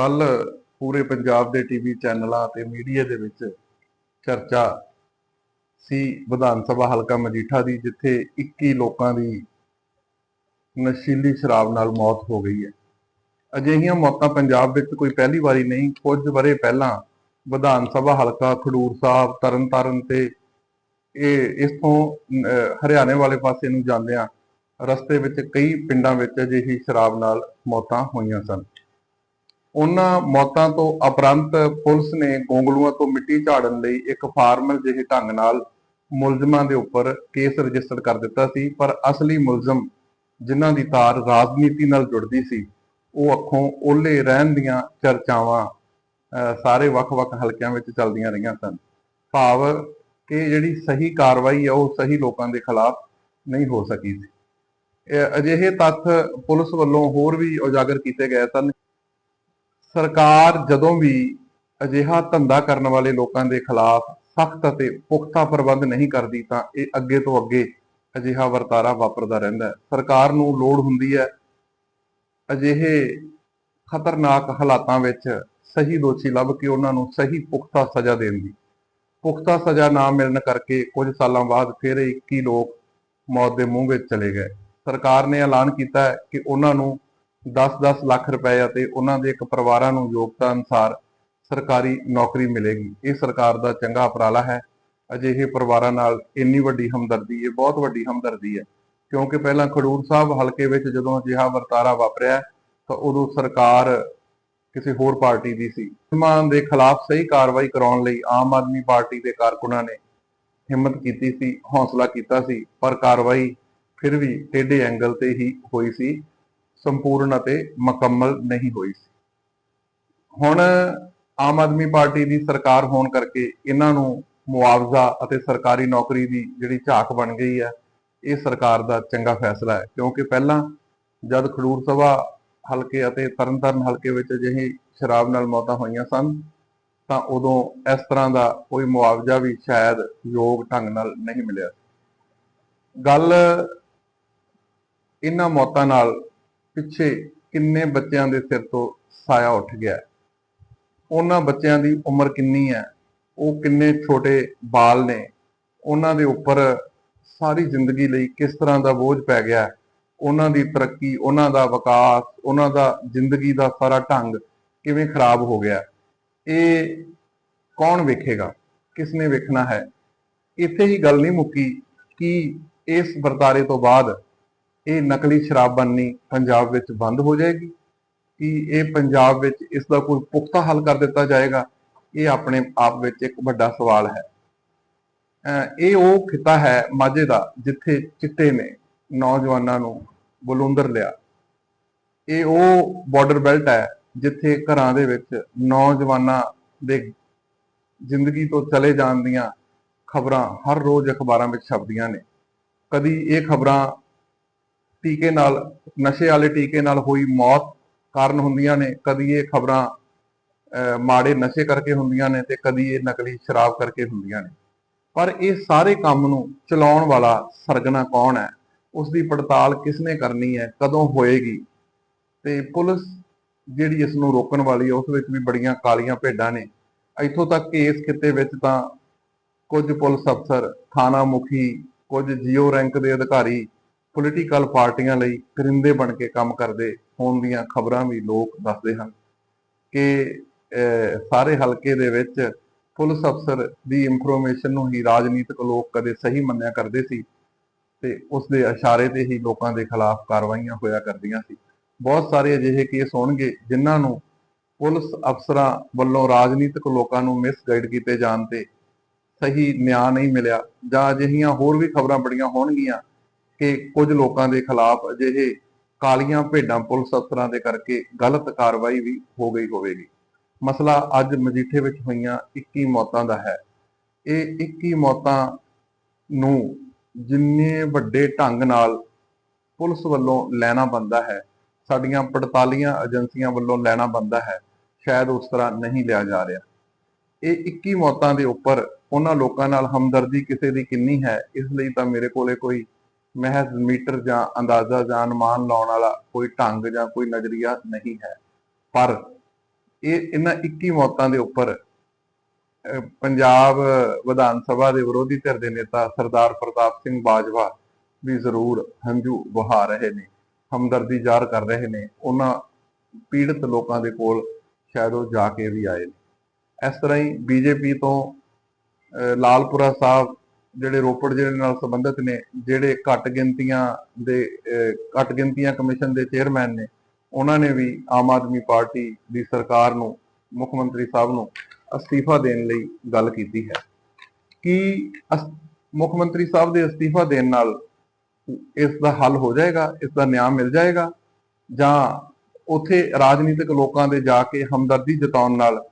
ਕੱਲ ਪੂਰੇ ਪੰਜਾਬ ਦੇ ਟੀਵੀ ਚੈਨਲਾਂ ਤੇ ਮੀਡੀਆ ਦੇ ਵਿੱਚ ਚਰਚਾ ਸੀ ਵਿਧਾਨ ਸਭਾ ਹਲਕਾ ਮਜੀਠਾ ਦੀ, ਜਿੱਥੇ 21 ਲੋਕਾਂ ਦੀ ਨਸ਼ੀਲੀ ਸ਼ਰਾਬ ਨਾਲ ਮੌਤ ਹੋ ਗਈ ਹੈ। ਅਜਿਹੀਆਂ ਮੌਤਾਂ ਪੰਜਾਬ ਵਿੱਚ ਕੋਈ ਪਹਿਲੀ ਵਾਰੀ ਨਹੀਂ, ਕੁਝ ਵਰੇ ਪਹਿਲਾਂ ਵਿਧਾਨ ਸਭਾ ਹਲਕਾ ਖਡੂਰ ਸਾਹਿਬ, ਤਰਨਤਾਰਨ ਤੇ ਇਹ, ਇਸ ਤੋਂ ਹਰਿਆਣੇ ਵਾਲੇ ਪਾਸੇ ਨੂੰ ਜਾਂਦਿਆਂ ਰਸਤੇ ਵਿੱਚ ਕਈ ਪਿੰਡਾਂ ਵਿੱਚ ਅਜਿਹੀ ਸ਼ਰਾਬ ਨਾਲ ਮੌਤਾਂ ਹੋਈਆਂ ਸਨ। ਉਹਨਾਂ ਮੌਤਾਂ ਤੋਂ ਉਪਰੰਤ ਪੁਲਿਸ ਨੇ ਗੋਂਗਲੂਆਂ ਤੋਂ ਮਿੱਟੀ ਝਾੜਨ ਲਈ ਇੱਕ ਫਾਰਮਲ ਜਿਹੇ ਢੰਗ ਨਾਲ ਮੁਲਜ਼ਮਾਂ ਦੇ ਉੱਪਰ ਕੇਸ ਰਜਿਸਟਰ ਕਰ ਦਿੱਤਾ ਸੀ ਪਰ ਅਸਲੀ ਮੁਲਜ਼ਮ ਜਿਨ੍ਹਾਂ ਦੀ ਤਾਰ ਰਾਜਨੀਤੀ ਨਾਲ ਜੁੜਦੀ ਸੀ ਉਹ ਅੱਖੋਂ ਓਲੇ ਰਹਿਣ ਦੀਆਂ ਚਰਚਾਵਾਂ ਅਹ, ਸਾਰੇ ਵੱਖ-ਵੱਖ ਹਲਕਿਆਂ ਵਿੱਚ ਚੱਲਦੀਆਂ ਰਹੀਆਂ ਸਨ। ਭਾਵ ਕਿ ਜਿਹੜੀ ਸਹੀ ਕਾਰਵਾਈ ਹੈ ਉਹ ਸਹੀ ਲੋਕਾਂ ਦੇ ਖਿਲਾਫ ਨਹੀਂ ਹੋ ਸਕੀ ਸੀ। ਅਜਿਹੇ ਤੱਥ ਪੁਲਿਸ ਵੱਲੋਂ ਹੋਰ ਵੀ ਉਜਾਗਰ ਕੀਤੇ ਗਏ ਸਨ। ਸਰਕਾਰ ਜਦੋਂ ਵੀ ਅਜਿਹਾ ਧੰਦਾ ਕਰਨ ਵਾਲੇ ਲੋਕਾਂ ਦੇ ਖਿਲਾਫ ਸਖਤ ਅਤੇ ਪੁਖਤਾ ਪ੍ਰਬੰਧ ਨਹੀਂ ਕਰਦੀ ਤਾਂ ਇਹ ਅੱਗੇ ਤੋਂ ਅੱਗੇ ਅਜਿਹਾ ਵਰਤਾਰਾ ਵਾਪਰਦਾ ਰਹਿੰਦਾ ਹੈ। ਸਰਕਾਰ ਨੂੰ ਲੋੜ ਹੁੰਦੀ ਹੈ ਅਜਿਹੇ ਖਤਰਨਾਕ ਹਾਲਾਤਾਂ ਵਿੱਚ ਸਹੀ ਦੋਸ਼ੀ ਲੱਭ ਕੇ ਉਹਨਾਂ ਨੂੰ ਸਹੀ ਪੁਖਤਾ ਸਜ਼ਾ ਦੇਣ ਦੀ। ਪੁਖਤਾ ਸਜ਼ਾ ਨਾ ਮਿਲਣ ਕਰਕੇ ਕੁਝ ਸਾਲਾਂ ਬਾਅਦ ਫਿਰ ਇਹ 21 ਲੋਕ ਮੌਤ ਦੇ ਮੂੰਹ ਵਿੱਚ ਚਲੇ ਗਏ। ਸਰਕਾਰ ਨੇ ਐਲਾਨ ਕੀਤਾ ਹੈ ਕਿ ਉਹਨਾਂ ਨੂੰ 10-10 ਲੱਖ ਰੁਪਏ ਅਤੇ ਉਹਨਾਂ ਦੇ ਇੱਕ ਪਰਿਵਾਰਾਂ ਨੂੰ ਯੋਗਤਾ ਅਨੁਸਾਰ ਸਰਕਾਰੀ ਨੌਕਰੀ ਮਿਲੇਗੀ। ਇਹ ਸਰਕਾਰ ਦਾ ਚੰਗਾ ਉਪਰਾਲਾ ਹੈ। ਅਜਿਹੇ ਪਰਿਵਾਰਾਂ ਨਾਲ ਇੰਨੀ ਵੱਡੀ ਹਮਦਰਦੀ, ਇਹ ਬਹੁਤ ਵੱਡੀ ਹਮਦਰਦੀ ਹੈ। ਕਿਉਂਕਿ ਪਹਿਲਾਂ ਖਡੂਰ ਸਾਹਿਬ ਹਲਕੇ ਵਿੱਚ ਜਦੋਂ ਅਜਿਹਾ ਵਰਤਾਰਾ ਵਾਪਰਿਆ, ਤਾਂ ਉਦੋਂ ਸਰਕਾਰ ਕਿਸੇ ਹੋਰ ਪਾਰਟੀ ਦੀ ਸੀ। ਮੁਸਲਮਾਨ ਦੇ ਖਿਲਾਫ ਸਹੀ ਕਾਰਵਾਈ ਕਰਾਉਣ ਲਈ ਆਮ ਆਦਮੀ ਪਾਰਟੀ ਦੇ ਕਾਰਕੁਨਾਂ ਨੇ ਹਿੰਮਤ ਕੀਤੀ ਸੀ, ਹੌਸਲਾ ਕੀਤਾ ਸੀ, ਪਰ ਕਾਰਵਾਈ ਫਿਰ ਵੀ ਟੇਢੇ ਐਂਗਲ ਤੇ ਹੀ ਹੋਈ ਸੀ। ਸੰਪੂਰਨ ਅਤੇ ਮੁਕੰਮਲ ਨਹੀਂ ਹੋਈ। ਸੀ ਹੁਣ ਆਮ ਆਦਮੀ ਪਾਰਟੀ ਦੀ ਸਰਕਾਰ ਹੋਣ ਕਰਕੇ ਇਹਨਾਂ ਨੂੰ ਮੁਆਵਜ਼ਾ ਅਤੇ ਸਰਕਾਰੀ ਨੌਕਰੀ ਦੀ ਜਿਹੜੀ ਝਾਕ ਬਣ ਗਈ ਹੈ, ਇਹ ਸਰਕਾਰ ਦਾ ਚੰਗਾ ਫੈਸਲਾ ਹੈ। ਕਿਉਂਕਿ ਪਹਿਲਾਂ ਜਦ ਖਡੂਰ ਸਭਾ ਹਲਕੇ ਅਤੇ ਤਰਨਤਾਰਨ ਹਲਕੇ ਵਿੱਚ ਅਜਿਹੀ ਸ਼ਰਾਬ ਨਾਲ ਮੌਤਾਂ ਹੋਈਆਂ ਸਨ, ਤਾਂ ਉਦੋਂ ਇਸ ਤਰ੍ਹਾਂ ਦਾ ਕੋਈ ਮੁਆਵਜ਼ਾ ਵੀ ਸ਼ਾਇਦ ਯੋਗ ਢੰਗ ਨਾਲ ਨਹੀਂ ਮਿਲਿਆ। ਗੱਲ ਇਹਨਾਂ ਮੌਤਾਂ ਨਾਲ ਪਿੱਛੇ ਕਿੰਨੇ ਬੱਚਿਆਂ ਦੇ ਸਿਰ ਤੋਂ ਸਾਇਆ ਉੱਠ ਗਿਆ ਉਹਨਾਂ ਬੱਚਿਆਂ ਦੀ ਉਮਰ ਕਿੰਨੀ ਹੈ? ਉਹ ਕਿੰਨੇ ਛੋਟੇ ਬਾਲ ਨੇ? ਉਹਨਾਂ ਦੇ ਉੱਪਰ ਸਾਰੀ ਜ਼ਿੰਦਗੀ ਲਈ ਕਿਸ ਤਰ੍ਹਾਂ ਦਾ ਬੋਝ ਪੈ ਗਿਆ ਉਹਨਾਂ ਦੀ ਤਰੱਕੀ, ਉਹਨਾਂ ਦਾ ਵਿਕਾਸ, ਉਹਨਾਂ ਦਾ ਜ਼ਿੰਦਗੀ ਦਾ ਸਾਰਾ ਢੰਗ ਕਿਵੇਂ ਖਰਾਬ ਹੋ ਗਿਆ ਇਹ ਕੌਣ ਵੇਖੇਗਾ? ਕਿਸ ਨੇ ਵੇਖਣਾ ਹੈ? ਇੱਥੇ ਹੀ ਗੱਲ ਨਹੀਂ ਮੁੱਕੀ ਕਿ ਇਸ ਵਰਤਾਰੇ ਤੋਂ ਬਾਅਦ ਇਹ ਨਕਲੀ ਸ਼ਰਾਬ ਬਣਨੀ ਪੰਜਾਬ ਵਿੱਚ ਬੰਦ ਹੋ ਜਾਏਗੀ, ਕਿ ਇਹ ਪੰਜਾਬ ਵਿੱਚ ਇਸ ਦਾ ਕੋਈ ਪੁਖਤਾ ਹੱਲ ਕਰ ਦਿੱਤਾ ਜਾਏਗਾ, ਇਹ ਆਪਣੇ ਆਪ ਵਿੱਚ ਇੱਕ ਵੱਡਾ ਸਵਾਲ ਹੈ। ਅਹ ਇਹ ਉਹ ਖਿੱਤਾ ਹੈ ਮਾਝੇ ਦਾ, ਜਿੱਥੇ ਚਿੱਟੇ ਨੇ ਨੌਜਵਾਨਾਂ ਨੂੰ ਬਲੁੰਦਰ ਲਿਆ। ਇਹ ਉਹ ਬਾਰਡਰ ਬੈਲਟ ਹੈ, ਜਿੱਥੇ ਘਰਾਂ ਦੇ ਵਿੱਚ ਨੌਜਵਾਨਾਂ ਦੇ ਜ਼ਿੰਦਗੀ ਤੋਂ ਚਲੇ ਜਾਣ ਦੀਆਂ ਖਬਰਾਂ ਹਰ ਰੋਜ਼ ਅਖਬਾਰਾਂ ਵਿੱਚ ਛਪਦੀਆਂ ਨੇ। ਕਦੀ ਇਹ ਖਬਰਾਂ ਟੀਕੇ ਨਾਲ, ਨਸ਼ੇ ਵਾਲੇ ਟੀਕੇ ਨਾਲ ਹੋਈ ਮੌਤ ਕਾਰਨ ਹੁੰਦੀਆਂ ਨੇ। ਕਦੀ ਇਹ ਖਬਰਾਂ ਮਾੜੇ ਨਸ਼ੇ ਕਰਕੇ ਹੁੰਦੀਆਂ ਨੇ ਤੇ ਕਦੀ ਇਹ ਨਕਲੀ ਸ਼ਰਾਬ ਕਰਕੇ ਹੁੰਦੀਆਂ ਨੇ। ਪਰ ਇਹ ਸਾਰੇ ਕੰਮ ਨੂੰ ਚਲਾਉਣ ਵਾਲਾ ਸਰਗਨਾ ਕੌਣ ਹੈ? ਉਸ ਦੀ ਪੜਤਾਲ ਕਿਸਨੇ ਕਰਨੀ ਹੈ? ਕਦੋਂ ਹੋਏਗੀ? ਤੇ ਪੁਲਿਸ ਜਿਹੜੀ ਇਸ ਨੂੰ ਰੋਕਣ ਵਾਲੀ ਹੈ, ਉਸ ਵਿੱਚ ਵੀ ਬੜੀਆਂ ਕਾਲੀਆਂ ਭੇਡਾਂ ਨੇ। ਇੱਥੋਂ ਤੱਕ ਕਿ ਇਸ ਖਿੱਤੇ ਵਿੱਚ ਤਾਂ ਕੁਝ ਪੁਲਿਸ ਅਫਸਰ, ਥਾਣਾ ਮੁਖੀ, ਕੁਝ ਜੀਓ ਰੈਂਕ ਦੇ ਅਧਿਕਾਰੀ ਪੋਲੀਟੀਕਲ ਪਾਰਟੀਆਂ ਲਈ ਕਰਿੰਦੇ ਬਣ ਕੇ ਕੰਮ ਕਰਦੇ ਹੋਣ ਦੀਆਂ ਖਬਰਾਂ ਵੀ ਲੋਕ ਦੱਸਦੇ ਹਨ ਕਿ ਸਾਰੇ ਹਲਕੇ ਦੇ ਵਿੱਚ ਪੁਲਿਸ ਅਫਸਰ ਦੀ ਇਨਫੋਰਮੇਸ਼ਨ ਨੂੰ ਹੀ ਰਾਜਨੀਤਿਕ ਲੋਕ ਕਦੇ ਸਹੀ ਮੰਨਿਆ ਕਰਦੇ ਸੀ ਤੇ ਉਸ ਦੇ ਇਸ਼ਾਰੇ ਤੇ ਹੀ ਲੋਕਾਂ ਦੇ ਖਿਲਾਫ ਕਾਰਵਾਈਆਂ ਹੋਇਆ ਕਰਦੀਆਂ ਸੀ। ਬਹੁਤ ਸਾਰੇ ਅਜਿਹੇ ਕੇਸ ਹੋਣਗੇ ਜਿਨ੍ਹਾਂ ਨੂੰ ਪੁਲਿਸ ਅਫਸਰਾਂ ਵੱਲੋਂ ਰਾਜਨੀਤਿਕ ਲੋਕਾਂ ਨੂੰ ਮਿਸਗਾਈਡ ਕੀਤੇ ਜਾਣ ਤੇ ਸਹੀ ਨਿਆਂ ਨਹੀਂ ਮਿਲਿਆ ਜਾਂ ਅਜਿਹੀਆਂ ਹੋਰ ਵੀ ਖਬਰਾਂ ਬੜੀਆਂ ਹੋਣਗੀਆਂ ਕਿ ਕੁਝ ਲੋਕਾਂ ਦੇ ਖਿਲਾਫ ਅਜਿਹੇ ਕਾਲੀਆਂ ਭੇਡਾਂ ਪੁਲਿਸ ਅਫਸਰਾਂ ਦੇ ਕਰਕੇ ਗਲਤ ਕਾਰਵਾਈ ਵੀ ਹੋ ਗਈ ਹੋਵੇਗੀ। ਮਸਲਾ ਅੱਜ ਮਜੀਠੇ ਵਿੱਚ ਹੋਈਆਂ 21 ਮੌਤਾਂ ਦਾ ਹੈ। ਇਹ 21 ਮੌਤਾਂ ਨੂੰ ਜਿੰਨੇ ਵੱਡੇ ਢੰਗ ਨਾਲ ਪੁਲਿਸ ਵੱਲੋਂ ਲੈਣਾ ਬੰਦਾ ਹੈ, ਸਾਡੀਆਂ ਪੜਤਾਲੀਆਂ ਏਜੰਸੀਆਂ ਵੱਲੋਂ ਲੈਣਾ ਬੰਦਾ ਹੈ, ਸ਼ਾਇਦ ਉਸ ਤਰ੍ਹਾਂ ਨਹੀਂ ਲਿਆ ਜਾ ਰਿਹਾ। ਇਹ 21 ਮੌਤਾਂ ਦੇ ਉੱਪਰ ਉਹਨਾਂ ਲੋਕਾਂ ਨਾਲ ਹਮਦਰਦੀ ਕਿਸੇ ਦੀ ਕਿੰਨੀ ਹੈ, ਇਸ ਲਈ ਤਾਂ ਮੇਰੇ ਕੋਲੇ ਕੋਈ ਮਹਿਜ਼ ਮੀਟਰ ਜਾਂ ਅੰਦਾਜ਼ਾ ਜਾਂ ਅਨੁਮਾਨ ਲਾਉਣ ਵਾਲਾ ਕੋਈ ਢੰਗ ਜਾਂ ਕੋਈ ਨਜ਼ਰੀਆ ਨਹੀਂ ਹੈ। ਪਰ ਇਹ ਇਹਨਾਂ 21 ਮੌਤਾਂ ਦੇ ਉੱਪਰ ਪੰਜਾਬ ਵਿਧਾਨ ਸਭਾ ਦੇ ਵਿਰੋਧੀ ਧਿਰ ਦੇ ਨੇਤਾ ਸਰਦਾਰ ਪ੍ਰਤਾਪ ਸਿੰਘ ਬਾਜਵਾ ਵੀ ਜ਼ਰੂਰ ਹੰਝੂ ਵਹਾ ਰਹੇ ਨੇ, ਹਮਦਰਦੀ ਜ਼ਾਹਰ ਕਰ ਰਹੇ ਨੇ। ਉਹਨਾਂ ਪੀੜਤ ਲੋਕਾਂ ਦੇ ਕੋਲ ਸ਼ਾਇਦ ਉਹ ਜਾ ਕੇ ਵੀ ਆਏ ਨੇ। ਇਸ ਤਰ੍ਹਾਂ ਹੀ ਬੀਜੇਪੀ ਤੋਂ ਲਾਲਪੁਰਾ ਸਾਹਿਬ ਜਿਹੜੇ ਰੋਪੜ ਜਿਹੜੇ ਨਾਲ ਸੰਬੰਧਿਤ ਨੇ, ਜਿਹੜੇ ਘੱਟ ਗਿਣਤੀਆਂ ਦੇ ਘੱਟ ਗਿਣਤੀਆਂ ਕਮਿਸ਼ਨ ਦੇ ਚੇਅਰਮੈਨ ਨੇ, ਉਹਨਾਂ ਨੇ ਵੀ ਆਮ ਆਦਮੀ ਪਾਰਟੀ ਦੀ ਸਰਕਾਰ ਨੂੰ, ਮੁੱਖ ਮੰਤਰੀ ਸਾਹਿਬ ਨੂੰ ਅਸਤੀਫਾ ਦੇਣ ਲਈ ਗੱਲ ਕੀਤੀ ਹੈ। ਕਿ ਅਸ- ਮੁੱਖ ਮੰਤਰੀ ਸਾਹਿਬ ਦੇ ਅਸਤੀਫਾ ਦੇਣ ਨਾਲ ਇਸ ਦਾ ਹੱਲ ਹੋ ਜਾਏਗਾ, ਇਸ ਦਾ ਨਿਆਂ ਮਿਲ ਜਾਏਗਾ? ਜਾਂ ਉਥੇ ਰਾਜਨੀਤਿਕ ਲੋਕਾਂ ਦੇ ਜਾ ਕੇ ਹਮਦਰਦੀ ਜਤਾਉਣ ਨਾਲ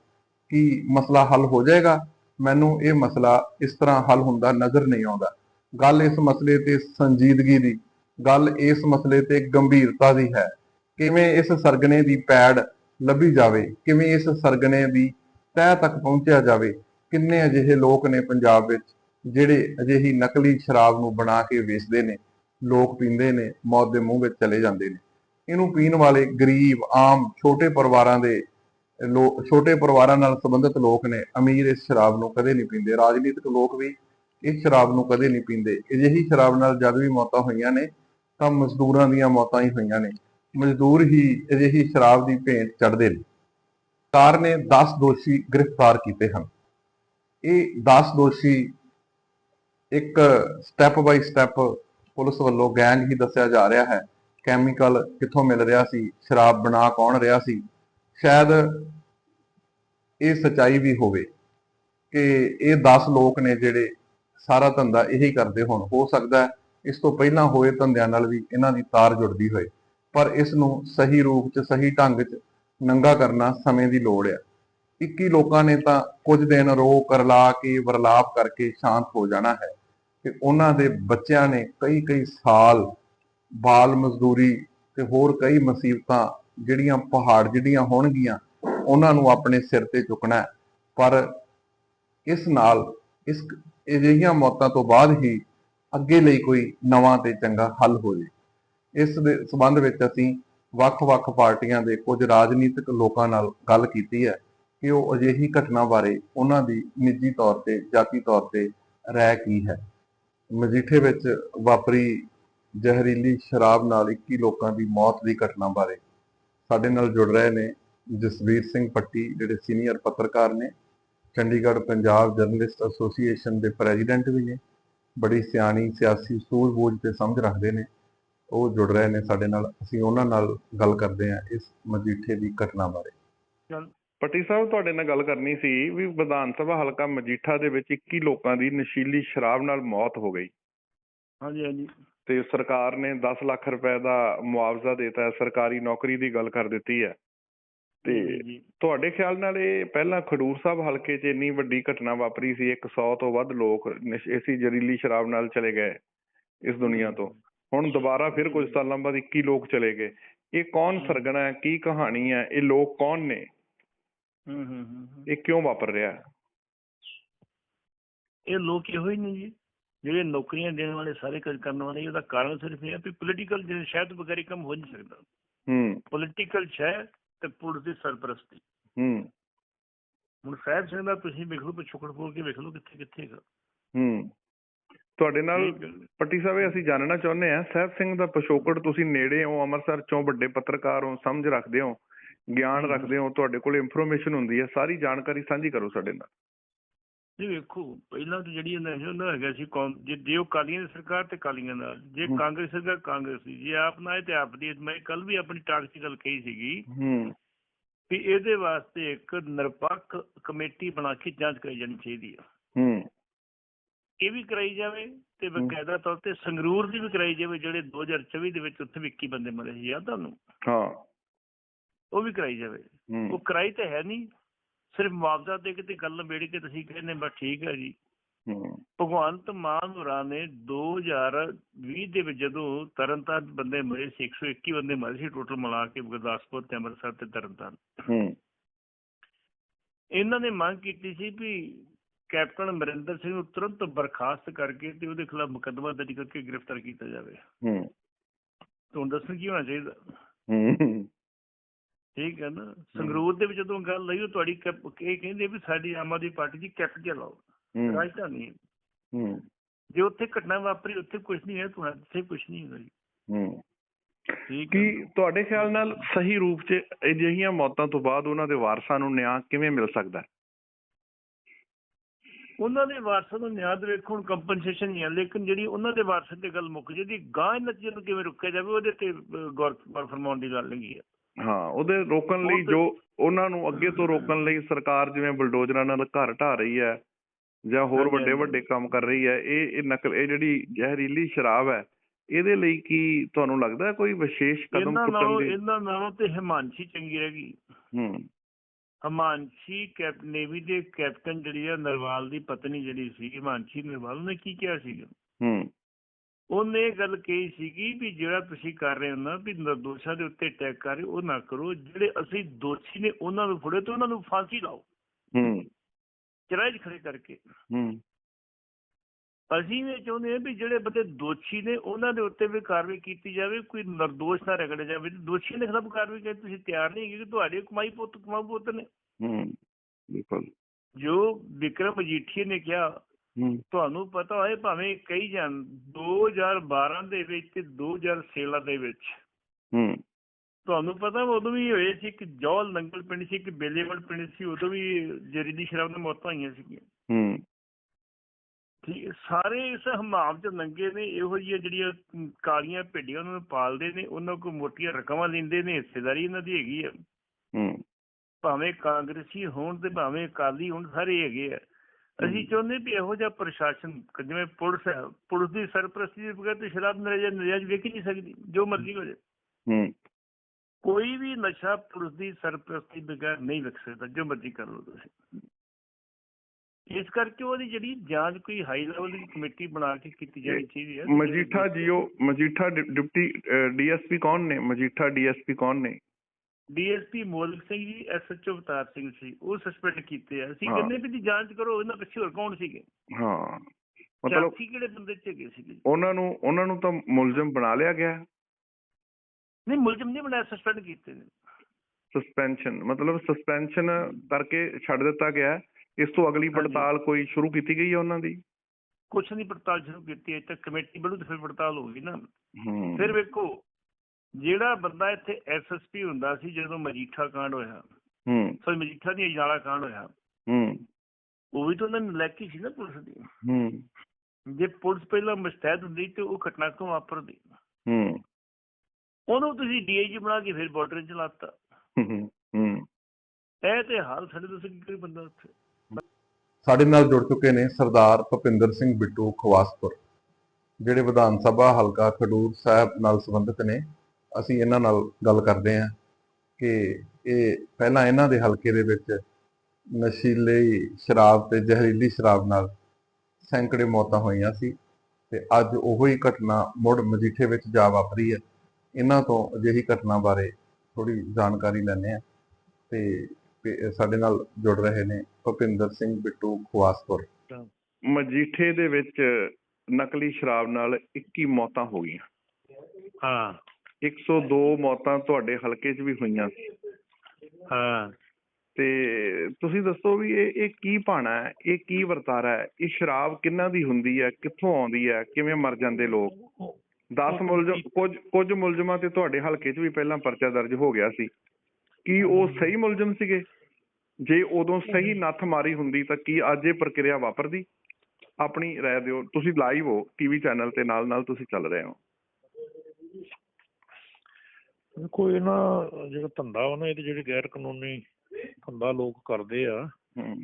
ਕੀ ਮਸਲਾ ਹੱਲ ਹੋ ਜਾਏਗਾ? ਮੈਨੂੰ ਇਹ ਮਸਲਾ ਇਸ ਤਰ੍ਹਾਂ ਹੱਲ ਹੁੰਦਾ ਨਜ਼ਰ ਨਹੀਂ ਆਉਂਦਾ। ਗੱਲ ਇਸ ਮਸਲੇ ਤੇ ਸੰਜੀਦਗੀ ਦੀ, ਗੱਲ ਇਸ ਮਸਲੇ ਤੇ ਗੰਭੀਰਤਾ ਦੀ ਹੈ। ਕਿਵੇਂ ਇਸ ਸਰਗਨੇ ਦੀ ਪੈੜ ਲੱਭੀ ਜਾਵੇ, ਕਿਵੇਂ ਇਸ ਸਰਗਨੇ ਦੀ ਤਹਿ ਤੱਕ ਪਹੁੰਚਿਆ ਜਾਵੇ, ਕਿੰਨੇ ਅਜਿਹੇ ਲੋਕ ਨੇ ਪੰਜਾਬ ਵਿੱਚ ਜਿਹੜੇ ਅਜਿਹੀ ਨਕਲੀ ਸ਼ਰਾਬ ਨੂੰ ਬਣਾ ਕੇ ਵੇਚਦੇ ਨੇ, ਲੋਕ ਪੀਂਦੇ ਨੇ, ਮੌਤ ਦੇ ਮੂੰਹ ਵਿੱਚ ਚਲੇ ਜਾਂਦੇ ਨੇ। ਇਹਨੂੰ ਪੀਣ ਵਾਲੇ ਗਰੀਬ, ਆਮ, ਛੋਟੇ ਪਰਿਵਾਰਾਂ ਦੇ ਲੋ, ਛੋਟੇ ਪਰਿਵਾਰਾਂ ਨਾਲ ਸੰਬੰਧਿਤ ਲੋਕ ਨੇ, ਅਮੀਰ ਇਸ ਸ਼ਰਾਬ ਨੂੰ ਕਦੇ ਨਹੀਂ ਪੀਂਦੇ। ਰਾਜਨੀਤਿਕ ਲੋਕ ਵੀ ਇਸ ਸ਼ਰਾਬ ਨੂੰ ਕਦੇ ਨਹੀਂ ਪੀਂਦੇ। ਅਜਿਹੀ ਸ਼ਰਾਬ ਨਾਲ ਜਦ ਵੀ ਮੌਤਾਂ ਹੋਈਆਂ ਨੇ, ਤਾਂ ਮਜ਼ਦੂਰਾਂ ਦੀਆਂ ਮੌਤਾਂ ਹੀ ਹੋਈਆਂ ਨੇ। ਮਜ਼ਦੂਰ ਹੀ ਅਜਿਹੀ ਸ਼ਰਾਬ ਦੀ ਭੇਂਟ ਚੜ੍ਹਦੇ ਨੇ। ਸਰਕਾਰ ਨੇ 10 ਦੋਸ਼ੀ ਗ੍ਰਿਫਤਾਰ ਕੀਤੇ ਹਨ। ਇਹ 10 ਦੋਸ਼ੀ ਇੱਕ ਸਟੈਪ ਬਾਈ ਸਟੈਪ ਪੁਲਿਸ ਵੱਲੋਂ ਗੈਂਗ ਹੀ ਦੱਸਿਆ ਜਾ ਰਿਹਾ ਹੈ ਕੈਮੀਕਲ ਕਿੱਥੋਂ ਮਿਲ ਰਿਹਾ ਸੀ, ਸ਼ਰਾਬ ਬਣਾ ਕੌਣ ਰਿਹਾ ਸੀ ਸ਼ਾਇਦ ਇਹ ਸਚਾਈ ਵੀ ਹੋਵੇ ਕਿ ਇਹ 10 ਲੋਕ ਨੇ ਜਿਹੜੇ ਸਾਰਾ ਧੰਦਾ ਇਹੀ ਕਰਦੇ ਹੋਣ। ਹੋ ਸਕਦਾ ਇਸ ਤੋਂ ਪਹਿਲਾਂ ਹੋਏ ਧੰਦਿਆਂ ਨਾਲ ਵੀ ਇਹਨਾਂ ਦੀ ਤਾਰ ਜੁੜਦੀ ਹੋਏ, ਪਰ ਇਸ ਨੂੰ ਸਹੀ ਰੂਪ 'ਚ, ਸਹੀ ਢੰਗ 'ਚ ਨੰਗਾ ਕਰਨਾ ਸਮੇਂ ਦੀ ਲੋੜ ਆ। 21 ਲੋਕਾਂ ਨੇ ਤਾਂ ਕੁਝ ਦਿਨ ਰੋ, ਕਰਲਾ ਕੇ, ਵਰਲਾਪ ਕਰਕੇ ਸ਼ਾਂਤ ਹੋ ਜਾਣਾ ਹੈ ਕਿ ਉਹਨਾਂ ਦੇ ਬੱਚਿਆਂ ਨੇ ਕਈ ਕਈ ਸਾਲ ਬਾਲ ਮਜ਼ਦੂਰੀ ਤੇ ਹੋਰ ਕਈ ਮੁਸੀਬਤਾਂ ਜਿਹੜੀਆਂ ਪਹਾੜ ਜਿਹੜੀਆਂ ਹੋਣਗੀਆਂ, ਉਹਨਾਂ ਨੂੰ ਆਪਣੇ ਸਿਰ ਤੇ ਚੁੱਕਣਾ ਪਰ ਇਸ ਨਾਲ, ਇਸ ਅਜਿਹੀਆਂ ਮੌਤਾਂ ਤੋਂ ਬਾਅਦ ਹੀ ਅੱਗੇ ਲਈ ਕੋਈ ਨਵਾਂ ਤੇ ਚੰਗਾ ਹੱਲ ਹੋਵੇ ਇਸ ਦੇ ਸਬੰਧ ਵਿੱਚ ਅਸੀਂ ਵੱਖ-ਵੱਖ ਪਾਰਟੀਆਂ ਦੇ ਕੁਝ ਰਾਜਨੀਤਿਕ ਲੋਕਾਂ ਨਾਲ ਗੱਲ ਕੀਤੀ ਹੈ ਕਿ ਉਹ ਅਜਿਹੀ ਘਟਨਾ ਬਾਰੇ ਉਹਨਾਂ ਦੀ ਨਿੱਜੀ ਤੌਰ ਤੇ, ਜਾਤੀ ਤੌਰ ਤੇ ਰਾਏ ਕੀ ਹੈ। ਮਜੀਠੇ ਵਿੱਚ ਵਾਪਰੀ ਜ਼ਹਿਰੀਲੀ ਸ਼ਰਾਬ ਨਾਲ 21 ਲੋਕਾਂ ਦੀ ਮੌਤ ਦੀ ਘਟਨਾ ਬਾਰੇ ਸਾਡੇ ਨਾਲ ਜੁੜ ਰਹੇ ਨੇ ਜਸਵੀਰ ਸਿੰਘ ਪੱਟੀ ਜਿਹੜੇ ਸੀਨੀਅਰ ਪੱਤਰਕਾਰ ਨੇ। ਚੰਡੀਗੜ੍ਹ ਪੰਜਾਬ ਜਰਨਲਿਸਟ ਐਸੋਸੀਏਸ਼ਨ ਦੇ ਪ੍ਰੈਜ਼ੀਡੈਂਟ ਵੀ ਨੇ। ਬੜੀ ਸਿਆਣੀ ਸਿਆਸੀ ਸੂਝ-ਬੂਝ ਤੇ ਸਮਝ ਰੱਖਦੇ ਨੇ। ਉਹ ਜੁੜ ਰਹੇ ਨੇ ਸਾਡੇ ਨਾਲ। ਅਸੀਂ ਉਹਨਾਂ ਨਾਲ ਗੱਲ ਕਰਦੇ ਹਾਂ ਇਸ ਮਜੀਠੇ ਦੀ ਘਟਨਾ ਬਾਰੇ। ਪੱਟੀ ਸਾਹਿਬ ਤੁਹਾਡੇ ਨਾਲ ਗੱਲ ਕਰਨੀ ਸੀ ਵੀ ਵਿਧਾਨ ਸਭਾ ਹਲਕਾ ਮਜੀਠਾ ਦੇ ਵਿੱਚ 21 ਲੋਕਾਂ ਦੀ ਨਸ਼ੀਲੀ ਸ਼ਰਾਬ ਨਾਲ ਮੌਤ ਹੋ ਗਈ। ਹਾਂਜੀ ਹਾਂਜੀ। ਤੇ ਸਰਕਾਰ ਨੇ 10 ਲੱਖ ਰੁਪਏ ਦਾ ਮੁਆਵਜ਼ਾ ਦਿੱਤਾ ਹੈ ਸਰਕਾਰੀ ਨੌਕਰੀ ਦੀ ਗੱਲ ਕਰ ਦਿੱਤੀ ਹੈ। ਤੇ ਤੁਹਾਡੇ ਖਿਆਲ ਨਾਲ ਇਹ ਪਹਿਲਾਂ ਖਡੂਰ ਸਾਹਿਬ ਹਲਕੇ 'ਚ ਇੰਨੀ ਵੱਡੀ ਘਟਨਾ ਵਾਪਰੀ ਸੀ 100 ਤੋਂ ਵੱਧ ਲੋਕ ਨਸ਼- ਇਸੀ ਜ਼ਹਿਰੀਲੀ ਸ਼ਰਾਬ ਨਾਲ ਚਲੇ ਗਏ ਇਸ ਦੁਨੀਆ ਤੋਂ। ਹੁਣ ਦੁਬਾਰਾ ਫਿਰ ਕੁਝ ਸਾਲਾਂ ਬਾਅਦ 21 ਲੋਕ ਚਲੇ ਗਏ। ਇਹ ਕੌਣ ਸਰਗਣਾ ਹੈ ਕੀ ਕਹਾਣੀ ਹੈ ਇਹ ਲੋਕ ਕੌਣ ਨੇ? ਹੂੰ ਹੂੰ। ਇਹ ਕਿਉਂ ਵਾਪਰ ਰਿਹਾ ਇਹ ਲੋਕ ਇਹੋ ਹੀ ਨੇ ਜੀ। ਜਿਹੜੇ ਨੌਕਰੀਆਂ ਦੇਣ ਵਾਲੇ ਸਾਰੇ ਕੁਝ ਕਰਨ ਵਾਲੇ ਉਹਦਾ ਕਾਰਨ ਸਿਰਫ ਇਹ ਹੈ ਵੀ ਪੋਲੀਟੀਕਲ ਜਿਹੜੇ ਸ਼ਾਇਦ ਬਗੈਰ ਕੰਮ ਹੋ ਨਹੀਂ ਸਕਦਾ। ਹੂੰ। ਪੋਲੀਟੀਕਲ ਸ਼ਹਿ ਤੇ ਪੁਲਿਸ ਦੀ ਸਰਪ੍ਰਸਤੀ। ਹੂੰ। ਹੁਣ ਸਾਹਿਬ ਸਿੰਘ ਦਾ ਤੁਸੀਂ ਵੇਖ ਲਓ ਪਿਛੋਕੜ ਪੋਲ ਕੇ ਵੇਖ ਲਓ ਕਿੱਥੇ ਕਿੱਥੇ ਹੈਗਾ। ਹੂੰ। ਤੁਹਾਡੇ ਨਾਲ ਪੱਟੀ ਸਾਹਿਬ ਅਸੀਂ ਜਾਣਨਾ ਚਾਹੁੰਦੇ ਹਾਂ ਸਾਹਿਬ ਸਿੰਘ ਦਾ ਪਿਛੋਕੜ ਤੁਸੀਂ ਨੇੜੇ ਹੋ ਅੰਮ੍ਰਿਤਸਰ ਚੋਂ ਵੱਡੇ ਪੱਤਰਕਾਰ ਹੋ ਸਮਝ ਰੱਖਦੇ ਹੋ ਗਿਆਨ। ਰੱਖਦੇ ਹੋ ਤੁਹਾਡੇ ਕੋਲ ਇਨਫੋਰਮੇਸ਼ਨ ਹੁੰਦੀ ਹੈ ਸਾਰੀ ਜਾਣਕਾਰੀ ਸਾਂਝੀ ਕਰੋ ਸਾਡੇ ਨਾਲ। ਜੀ ਵੇਖੋ ਪਹਿਲਾਂ ਤਾਂ ਜਿਹੜੀ ਹੁੰਦਾ ਹੈਗਾ ਸੀ ਕੌਮ ਜੇ ਉਹ ਕਾਲੀਆਂ ਦੀ ਸਰਕਾਰ ਤੇ ਕਾਲੀਆਂ ਨਾਲ ਜੇ। ਕਾਂਗਰਸ ਸਰਕਾਰ ਕਾਂਗਰਸ ਦੀ ਜੇ ਆਪ ਨਾ ਇਹ ਤੇ ਆਪ ਦੀ ਮੈਂ ਕੱਲ ਵੀ ਆਪਣੀ ਟਾਕ 'ਚ ਗੱਲ ਕਹੀ ਸੀਗੀ ਹੂੰ। ਵੀ ਇਹਦੇ ਵਾਸਤੇ ਇੱਕ ਨਿਰਪੱਖ ਕਮੇਟੀ ਬਣਾ ਕੇ ਜਾਂਚ ਕਰਾਈ ਜਾਣੀ ਚਾਹੀਦੀ ਆ। ਹੂੰ। ਇਹ ਵੀ ਕਰਾਈ ਜਾਵੇ ਤੇ ਬਕਾਇਦਾ ਤੌਰ ਤੇ ਸੰਗਰੂਰ ਦੀ ਵੀ ਕਰਾਈ ਜਾਵੇ ਜਿਹੜੇ 2024 ਦੇ ਵਿੱਚ ਉੱਥੇ ਵੀ 21 ਬੰਦੇ ਮਰੇ ਸੀ ਯਾਦ ਤੁਹਾਨੂੰ? ਹਾਂ। ਉਹ ਵੀ ਕਰਾਈ ਜਾਵੇ। ਹੂੰ। ਉਹ ਕਰਾਈ ਤਾਂ ਹੈ ਨਹੀਂ ਸਿਰਫ ਮੁਆਵਜ਼ਾ ਦੇ ਕੇ ਤੇ ਗੱਲ ਨਿਬੇੜ ਕੇ ਤੁਸੀਂ ਕਹਿੰਦੇ ਬਸ ਠੀਕ ਹੈ ਜੀ। ਭਗਵੰਤ ਮਾਨ ਹੋਰਾਂ ਨੇ 2020 ਦੇ ਵਿੱਚ ਜਦੋਂ ਤਰਨਤਾਰਨ ਬੰਦੇ ਮਰੇ ਸੀ 121 ਬੰਦੇ ਮਰੇ ਸੀ ਟੋਟਲ ਮਿਲਾ ਕੇ ਗੁਰਦਾਸਪੁਰ ਤੇ ਅੰਮ੍ਰਿਤਸਰ ਤੇ ਤਰਨਤਾਰਨ। ਇਹਨਾਂ ਨੇ ਮੰਗ ਕੀਤੀ ਸੀ ਵੀ ਕੈਪਟਨ ਅਮਰਿੰਦਰ ਸਿੰਘ ਨੂੰ ਤੁਰੰਤ ਬਰਖਾਸਤ ਕਰਕੇ ਤੇ ਉਹਦੇ ਖਿਲਾਫ ਮੁਕੱਦਮਾ ਦਰਜ ਕਰਕੇ ਗ੍ਰਿਫਤਾਰ ਕੀਤਾ ਜਾਵੇ। ਹੂੰ। ਤੁਹਾਨੂੰ ਦੱਸਣ ਕੀ ਹੋਣਾ ਚਾਹੀਦਾ? ਹੂੰ। ਠੀਕ ਹੈ ਨਾ? ਸੰਗਰੂਰ ਦੇ ਵਿੱਚ ਜਦੋਂ ਗੱਲ ਲਈ ਉਹ ਤੁਹਾਡੀ ਇਹ ਕਹਿੰਦੇ ਵੀ ਸਾਡੀ ਆਮ ਆਦਮੀ ਪਾਰਟੀ ਦੀ ਕੈਪੀਟਲ ਹੂੰ। ਰਾਜਧਾਨੀ ਹੈ। ਜੇ ਉੱਥੇ ਘਟਨਾ ਵਾਪਰੀ ਉੱਥੇ ਕੁਝ ਨਹੀਂ ਹੈ ਤੁਹਾਡੇ ਇੱਥੇ ਕੁਝ ਨਹੀਂ ਹੈ ਜੀ। ਹੂੰ। ਠੀਕ ਕੀ ਤੁਹਾਡੇ ਖਿਆਲ ਨਾਲ ਸਹੀ ਰੂਪ 'ਚ ਅਜਿਹੀਆਂ ਮੌਤਾਂ ਤੋਂ ਬਾਅਦ ਉਹਨਾਂ ਦੇ ਵਾਰਸਾਂ ਨੂੰ ਨਿਆਂ ਕਿਵੇਂ ਮਿਲ ਸਕਦਾ? ਹੈ? ਉਹਨਾਂ ਦੇ ਵਾਰਸਾਂ ਨੂੰ ਨਿਆਂ ਦੇ ਵੇਖੋ ਹੁਣ ਕੰਪਨਸੇਸ਼ਨ ਨਹੀਂ ਹੈ ਲੇਕਿਨ ਜਿਹੜੀ ਉਹਨਾਂ ਦੇ ਵਾਰਸਾਂ ਤੇ ਗੱਲ ਮੁੱਕ ਜਿਹਦੀ ਗਾਂ ਇਹਨਾਂ ਚੀਜ਼ਾਂ ਨੂੰ ਕਿਵੇਂ ਰੁਕਿਆ ਜਾਵੇ ਉਹਦੇ ਤੇ ਗੌਰ ਫਰਮਾਉਣ ਦੀ ਗੱਲ ਨਹੀਂ ਹੈ ਹਾਂ ਉਹਦੇ ਰੋਕਣ ਲਈ ਜੋ ਉਹਨਾਂ ਨੂੰ ਅੱਗੇ ਤੋਂ ਰੋਕਣ ਲਈ ਸਰਕਾਰ ਜਿਵੇਂ ਬਲਡੋਜ਼ਰਾਂ ਨਾਲ ਘਰ ਢਾ ਰਹੀ ਹੈ ਜਾਂ ਹੋਰ ਵੱਡੇ। ਵੱਡੇ ਕੰਮ ਕਰ ਰਹੀ ਹੈ ਇਹ ਇਹ ਨਕਲ ਇਹ ਜਿਹੜੀ ਜ਼ਹਿਰੀਲੀ ਸ਼ਰਾਬ ਹੈ ਇਹਦੇ ਲਈ ਕੀ ਤੁਹਾਨੂੰ ਲੱਗਦਾ ਕੋਈ ਵਿਸ਼ੇਸ਼ ਕਦਮ ਪੁੱਟਣ ਦੀ? ਇਹਨਾਂ ਨਾਲੋਂ ਤੇ ਹਿਮਾਂਸ਼ੀ ਚੰਗੀ ਰਹਿ ਗਈ ਹੂੰ। ਹਿਮਾਂਸ਼ੀ ਕੈਪ ਨੇਵੀ ਦੇ ਕੈਪਟਨ ਜਿਹੜੀ ਆ ਨਰਵਾਲ ਦੀ ਪਤਨੀ ਜਿਹੜੀ ਸੀ ਹਿਮਾਂਸ਼ੀ ਨਰਵਾਲ ਉਹਨੇ ਕੀ ਕਿਹਾ ਸੀਗਾ? ਹੂੰ। ਉਹਨੇ ਇਹ ਗੱਲ ਕਹੀ ਸੀਗੀ ਵੀ ਜਿਹੜਾ ਤੁਸੀਂ ਕਰ ਰਹੇ ਹੋ ਨਾ ਵੀ ਨਿਰਦੋਸ਼ਾਂ ਦੇ ਉੱਤੇ ਅਟੈਕ ਕਰ ਰਹੇ ਉਹ ਨਾ ਕਰੋ। ਜਿਹੜੇ ਅਸੀਂ ਦੋਸ਼ੀ ਨੇ ਉਹਨਾਂ ਨੂੰ ਫੜੋ ਤੇ ਉਹਨਾਂ ਨੂੰ ਫਾਂਸੀ ਲਾਓ। ਹੂੰ। ਚਰਾਈ 'ਚ ਖੜੇ ਕਰਕੇ। ਹੂੰ। ਅਸੀਂ ਇਹ ਚਾਹੁੰਦੇ ਹਾਂ ਵੀ ਜਿਹੜੇ ਬੰਦੇ ਦੋਸ਼ੀ ਨੇ ਉਹਨਾਂ ਦੇ ਉੱਤੇ ਵੀ ਕਾਰਵਾਈ ਕੀਤੀ ਜਾਵੇ ਕੋਈ ਨਿਰਦੋਸ਼ ਨਾ ਰਗੜਿਆ ਜਾਵੇ। ਦੋਸ਼ੀਆਂ ਦੇ ਖਿਲਾਫ ਕਾਰਵਾਈ ਕਰਨ ਤੁਸੀਂ ਤਿਆਰ ਨਹੀਂ ਕਿ ਤੁਹਾਡੇ ਕਮਾਈ ਪੁੱਤ ਕਮਾਊ ਪੁੱਤ ਨੇ। ਹੂੰ। ਬਿਲਕੁਲ। ਜੋ ਵਿਕਰਮ ਮਜੀਠੀਆ ਨੇ ਕਿਹਾ ਤੁਹਾਨੂੰ ਪਤਾ ਹੋਏ ਭਾਵੇਂ ਕਈ ਜਨ 2012 ਦੇ ਵਿੱਚ ਤੇ 2016 ਦੇ ਵਿੱਚ। ਹੂੰ। ਤੁਹਾਨੂੰ ਪਤਾ ਉਦੋਂ ਵੀ ਹੋਏ ਸੀ ਕਿ ਜੌਲ ਨੰਗਲ ਪਿੰਡ ਸੀ ਕਿ ਬੇਲੇਵਲ ਪਿੰਡ ਸੀ ਉਦੋਂ ਵੀ ਜ਼ਹਿਰੀਲੀ ਸ਼ਰਾਬ ਨਾਲ ਮੌਤਾਂ ਹੋਈਆਂ ਸੀਗੀਆਂ। ਹੂੰ। ਠੀਕ। ਸਾਰੇ ਇਸ ਹਮਾਮ ਚ ਨੰਗੇ ਨੇ ਇਹੋ ਜਿਹੀਆਂ ਜਿਹੜੀਆਂ ਕਾਲੀਆਂ ਭੇਡੀਆਂ ਉਹਨਾਂ ਨੂੰ ਪਾਲਦੇ ਨੇ ਉਹਨਾਂ ਕੋਲ ਮੋਟੀਆਂ ਰਕਮਾਂ ਲੈਂਦੇ ਨੇ ਹਿੱਸੇਦਾਰੀ ਇਹਨਾਂ ਦੀ ਹੈਗੀ ਆ। ਹੂੰ। ਭਾਵੇਂ ਕਾਂਗਰਸੀ ਹੋਣ ਤੇ ਭਾਵੇਂ ਅਕਾਲੀ ਹੋਣ ਸਾਰੇ ਹੈਗੇ ਆ। ਅਸੀਂ ਚਾਹੁੰਦੇ ਵੀ ਇਹੋ ਜਿਹਾ ਪ੍ਰਸ਼ਾਸਨ ਜਿਵੇਂ ਪੁਲਿਸ ਹੈ ਪੁਲਿਸ ਦੀ ਸਰਪ੍ਰਸਤੀ ਦੇ ਬਗੈਰ ਤੇ ਸ਼ਰਾਬ ਨਰੇਜ ਨਰੇਜ ਵੇਖ ਹੀ ਨਹੀਂ ਸਕਦੀ ਜੋ ਮਰਜ਼ੀ ਹੋ ਹੂੰ। ਕੋਈ ਵੀ ਨਸ਼ਾ ਪੁਲਿਸ ਦੀ ਸਰਪ੍ਰਸਤੀ ਬਗੈਰ ਨਹੀਂ ਵਿਕ ਸਕਦਾ ਜੋ ਮਰਜ਼ੀ ਕਰ ਲਓ ਤੁਸੀਂ। ਇਸ ਕਰਕੇ ਉਹਦੀ ਜਿਹੜੀ ਜਾਂਚ ਕੋਈ ਹਾਈ ਲੈਵਲ ਦੀ ਕਮੇਟੀ ਬਣਾ ਕੇ ਕੀਤੀ ਜਾਣੀ ਚਾਹੀਦੀ ਹੈ। ਮਜੀਠਾ ਜੀਓ ਮਜੀਠਾ ਡਿਪਟੀ ਡੀਐਸਪੀ ਕੌਣ ਨੇ? ਮਜੀਠਾ ਡੀਐਸਪੀ ਕੌਣ ਨੇ? ਡੀਐਸਪੀ ਮੋਲਕ ਸਿੰਘ ਜੀ ਐਸਐਚਓ ਅਵਤਾਰ ਸਿੰਘ ਸੀ ਉਹ ਸਸਪੈਂਡ ਕੀਤੇ ਆ। ਅਸੀਂ। ਕਹਿੰਦੇ ਵੀ ਦੀ ਜਾਂਚ ਕਰੋ ਇਹਨਾਂ ਪਿੱਛੇ ਹੋਰ ਕੌਣ ਸੀਗੇ? ਹਾਂ। ਮਤਲਬ ਕਿਹੜੇ ਬੰਦੇ ਚ ਹੈਗੇ ਸੀਗੇ ਉਹਨਾਂ ਨੂੰ ਉਹਨਾਂ ਨੂੰ ਤਾਂ ਮੁਲਜ਼ਮ ਬਣਾ ਲਿਆ ਗਿਆ। ਨਹੀਂ ਮੁਲਜ਼ਮ ਨਹੀਂ ਬਣਾਇਆ ਸਸਪੈਂਡ ਕੀਤੇ ਨੇ। ਸਸਪੈਂਸ਼ਨ ਮਤਲਬ ਸਸਪੈਂਸ਼ਨ ਕਰਕੇ ਛੱਡ ਦਿੱਤਾ ਗਿਆ। ਇਸ ਤੋਂ ਅਗਲੀ। ਪੜਤਾਲ ਕੋਈ ਸ਼ੁਰੂ ਕੀਤੀ ਗਈ ਹੈ ਉਹਨਾਂ ਦੀ? ਕੁਛ ਨਹੀਂ ਪੜਤਾਲ ਸ਼ੁਰੂ ਕੀਤੀ। ਹੈ ਤਾਂ ਕਮੇਟੀ ਬਣੂ ਤੇ ਫਿਰ ਪੜਤਾਲ ਹੋਊਗੀ ਨਾ। ਹੂੰ। ਫਿਰ ਵੇਖੋ ਜਿਹੜਾ ਬੰਦਾ ਇੱਥੇ ਐਸਐਸਪੀ ਹੁੰਦਾ ਸੀ ਜਦੋਂ ਮਜੀਠਾ ਕਾਂਡ ਹੋਇਆ ਹੂੰ। ਸੋ ਮਜੀਠਾ ਦੀ ਅਜਾਲਾ ਕਾਂਡ ਹੋਇਆ ਹੂੰ। ਉਹ ਵੀ ਤਾਂ ਉਹਨਾਂ ਨੇ ਲੈਕੀ ਸੀ ਨਾ ਪੁਲਿਸ ਦੀ। ਹੂੰ। ਜੇ ਪੁਲਿਸ ਪਹਿਲਾਂ ਮੁਸਤੈਦ ਹੁੰਦੀ ਤੇ ਉਹ ਘਟਨਾ ਕਿਉਂ ਵਾਪਰਦੀ? ਹੂੰ। ਉਹਨੂੰ ਤੁਸੀਂ ਡੀਆਈਜੀ ਬਣਾ ਕੇ ਫਿਰ ਬਾਰਡਰ ਚਲਾਤਾ ਹੂੰ ਹੂੰ ਇਹ ਤੇ ਹਾਲ ਸਾਡੇ ਤੋਂ ਕੋਈ ਬੰਦਾ ਉੱਥੇ। ਸਾਡੇ ਨਾਲ ਜੁੜ ਚੁੱਕੇ ਨੇ ਸਰਦਾਰ ਭੁਪਿੰਦਰ ਸਿੰਘ ਬਿੱਟੂ ਖਵਾਸਪੁਰ ਜਿਹੜੇ ਵਿਧਾਨ ਸਭਾ ਹਲਕਾ ਖਡੂਰ ਸਾਹਿਬ ਨਾਲ ਸੰਬੰਧਿਤ ਨੇ। ਅਸੀਂ ਇਹਨਾਂ ਨਾਲ ਗੱਲ ਕਰਦੇ ਹਾਂ ਕਿ ਇਹ ਪਹਿਲਾਂ ਇਹਨਾਂ ਦੇ ਹਲਕੇ ਦੇ ਵਿੱਚ ਨਸ਼ੀਲੀ ਸ਼ਰਾਬ ਤੇ ਜ਼ਹਿਰੀਲੀ ਸ਼ਰਾਬ ਨਾਲ ਸੈਂਕੜੇ ਮੌਤਾਂ ਹੋਈਆਂ ਸੀ ਤੇ ਅੱਜ ਉਹੋ ਹੀ ਘਟਨਾ ਮੁੜ ਮਜੀਠੇ ਵਿੱਚ ਜਾ ਵਾਪਰੀ ਹੈ। ਇਹਨਾਂ ਤੋਂ ਅਜਿਹੀ ਘਟਨਾ ਬਾਰੇ ਥੋੜੀ ਜਾਣਕਾਰੀ ਲੈਣੇ ਆ ਤੇ ਤੇ ਸਾਡੇ ਨਾਲ ਜੁੜ ਰਹੇ ਨੇ ਭੁਪਿੰਦਰ ਸਿੰਘ ਬਿੱਟੂ ਖਵਾਸਪੁਰ ਮਜੀਠੇ ਦੇ ਵਿੱਚ ਨਕਲੀ ਸ਼ਰਾਬ ਨਾਲ 21 ਮੌਤਾਂ ਹੋ ਗਈਆਂ। ਹਾਂ। 102 ਮੌਤਾਂ ਤੁਹਾਡੇ ਹਲਕੇ 'ਚ ਵੀ ਹੋਈਆਂ ਹਾਂ। ਤੇ ਤੁਸੀਂ ਦੱਸੋ ਵੀ ਇਹ ਇਹ ਕੀ ਭਾਣਾ ਹੈ? ਇਹ ਕੀ ਵਰਤਾਰਾ ਹੈ? ਇਹ ਸ਼ਰਾਬ ਕਿੰਨਾਂ ਦੀ ਹੁੰਦੀ ਹੈ? ਕਿੱਥੋਂ ਆਉਂਦੀ ਹੈ? ਕਿਵੇਂ ਮਰ ਜਾਂਦੇ ਲੋਕ? 10 ਮੁਲਜ਼ਮ ਕੁਝ ਕੁਝ ਮੁਲਜ਼ਮਾਂ ਤੇ ਤੁਹਾਡੇ ਹਲਕੇ 'ਚ ਵੀ ਪਹਿਲਾਂ ਪਰਚਾ ਦਰਜ ਹੋ ਗਿਆ ਸੀ। ਕੀ ਉਹ ਸਹੀ ਮੁਲਜ਼ਮ ਸੀਗੇ? ਜੇ ਉਦੋਂ ਸਹੀ ਨੱਥ ਮਾਰੀ ਹੁੰਦੀ ਤਾਂ ਕੀ ਅੱਜ ਇਹ ਪ੍ਰਕਿਰਿਆ ਵਾਪਰਦੀ? ਆਪਣੀ ਰਾਏ ਦਿਓ। ਤੁਸੀਂ ਲਾਈਵ ਹੋ ਟੀਵੀ ਚੈਨਲ ਤੇ ਨਾਲ ਨਾਲ ਤੁਸੀਂ ਚੱਲ ਰਹੇ ਹੋ। ਇਹ ਨਾ ਜਿਹੜਾ ਧੰਦਾ ਵਾ ਨਾ ਇਹ ਤੇ ਜਿਹੜੇ ਗੈਰ ਕਾਨੂੰਨੀ ਧੰਦਾ ਲੋਕ ਕਰਦੇ ਆ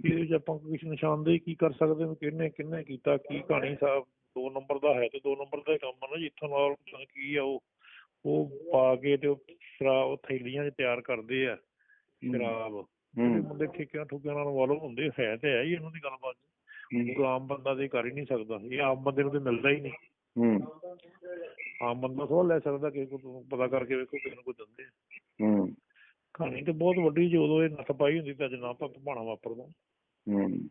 ਇਹਦੇ ਚ ਆਪਾਂ ਕਿਸੇ ਨਿਸ਼ਾਨਦੇਹੀ ਕੀ ਕਰ ਸਕਦੇ ਹਾਂ ਕਿਹਨੇ ਕਿਹਨੇ ਕੀਤਾ ਕੀ ਕਹਾਣੀ ਸਾਹਿਬ ਦੋ ਨੰਬਰ ਦਾ ਹੈ ਤੇ ਦੋ ਨੰਬਰ ਦਾ ਕੰਮ ਆ ਨਾ ਜੀ ਇਥਨੋਲ ਪਤਾ ਨੀ ਕੀ ਆ ਉਹ ਉਹ ਪਾ ਕੇ ਤੇ ਉਹ ਸ਼ਰਾਬ ਉਹ ਥੈਲੀਆਂ 'ਚ ਤਿਆਰ ਕਰਦੇ ਆ ਸ਼ਰਾਬ। ਜਿਹੜੇ ਬੰਦੇ ਠੇਕਿਆਂ ਠੁਕਿਆਂ ਨਾਲ ਵਾਲੋ ਹੁੰਦੇ ਹੈ ਤੇ ਹੈ ਹੀ ਇਹਨਾਂ ਦੀ ਗੱਲਬਾਤ। ਉਹ ਆਮ ਬੰਦਾ ਤੇ ਕਰ ਹੀ ਨਹੀਂ ਸਕਦਾ ਇਹ ਆਮ ਬੰਦੇ ਨੂੰ ਤੇ ਮਿਲਦਾ ਹੀ ਨਹੀਂ। ਹੂੰ। ਆਮ ਬੰਦਾ ਥੋੜਾ ਲੈ ਸਕਦਾ ਕਿ ਪਤਾ ਕਰਕੇ ਵੇਖੋ ਕਿਸੇ ਨੂੰ ਕੋਈ ਦਿੰਦੇ ਆ। ਹੂੰ। ਕਹਾਣੀ ਤੇ ਬਹੁਤ ਵੱਡੀ ਜੇ ਉਦੋਂ ਇਹ ਨੱਥ ਪਾਈ ਹੁੰਦੀ ਤਾਂ ਨਾ ਆਪਾਂ ਭਾਣਾ ਵਾਪਰਦਾ। ਹੂੰ।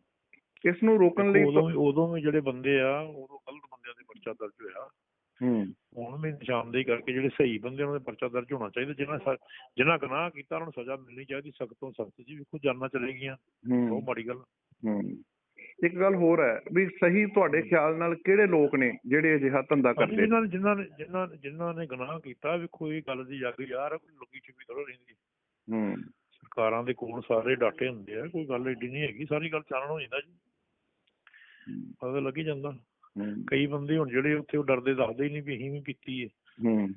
ਇਸ ਨੂੰ ਰੋਕਣ ਲਈ ਉਦੋਂ ਵੀ ਉਦੋਂ ਵੀ ਜਿਹੜੇ ਬੰਦੇ ਆ ਉਦੋਂ ਗਲਤ ਬੰਦਿਆਂ ਦੇ ਪਰਚਾ ਦਰਜ ਹੋਇਆ। ਹੂੰ। ਹੁਣ ਵੀ ਨਿਸ਼ਾਨਦੇਹੀ ਕਰਕੇ ਜਿਹੜੇ ਸਹੀ ਬੰਦੇ ਉਹਨਾਂ ਦੇ ਪਰਚਾ ਦਰਜ ਹੋਣਾ ਚਾਹੀਦਾ। ਜਿਨ੍ਹਾਂ ਜਿਨ੍ਹਾਂ ਗੁਨਾਹ ਕੀਤਾ ਉਹਨਾਂ ਨੂੰ ਸਜ਼ਾ ਮਿਲਣੀ ਚਾਹੀਦੀ ਸਖਤ ਤੋਂ ਸਖਤ। ਜੀ ਵੇਖੋ ਜਾਨਾਂ ਚਲੇ ਗਈਆਂ। ਬਹੁਤ ਮਾੜੀ ਗੱਲ। ਹੂੰ। ਇੱਕ ਗੱਲ ਹੋਰ ਹੈ ਵੀ ਸਹੀ ਤੁਹਾਡੇ ਖਿਆਲ ਨਾਲ ਕਿਹੜੇ ਲੋਕ ਨੇ ਜਿਹੜੇ ਅਜਿਹਾ ਧੰਦਾ ਕਰਦੇ? ਜਿਨ੍ਹਾਂ ਨੇ ਜਿਨ੍ਹਾਂ ਨੇ ਜਿਨ੍ਹਾਂ ਨੇ ਜਿਨ੍ਹਾਂ ਨੇ ਗੁਨਾਹ ਕੀਤਾ ਵੇਖੋ ਇਹ ਗੱਲ ਦੀ ਜੱਗ ਯਾਰ ਕੋਈ ਲੁਕੀ ਛਿਪੀ ਥੋੜ੍ਹਾ ਰਹਿੰਦੀ ਹੂੰ। ਸਰਕਾਰਾਂ ਦੇ ਕੋਲ ਸਾਰੇ ਡਾਟੇ ਹੁੰਦੇ ਆ ਕੋਈ ਗੱਲ ਏਡੀ ਨਹੀਂ ਹੈਗੀ ਸਾਰੀ ਗੱਲ ਚਾਨਣ ਹੋ ਜਾਂਦਾ ਜੀ। ਪਤਾ ਲੱਗੀ ਜਾਂਦਾ। ਹੂੰ। ਕਈ ਬੰਦੇ ਹੁਣ ਜਿਹੜੇ ਉੱਥੇ ਉਹ ਡਰਦੇ ਦੱਸਦੇ ਹੀ ਨਹੀਂ ਵੀ ਅਸੀਂ ਵੀ ਪੀਤੀ ਹੈ ਹੂੰ।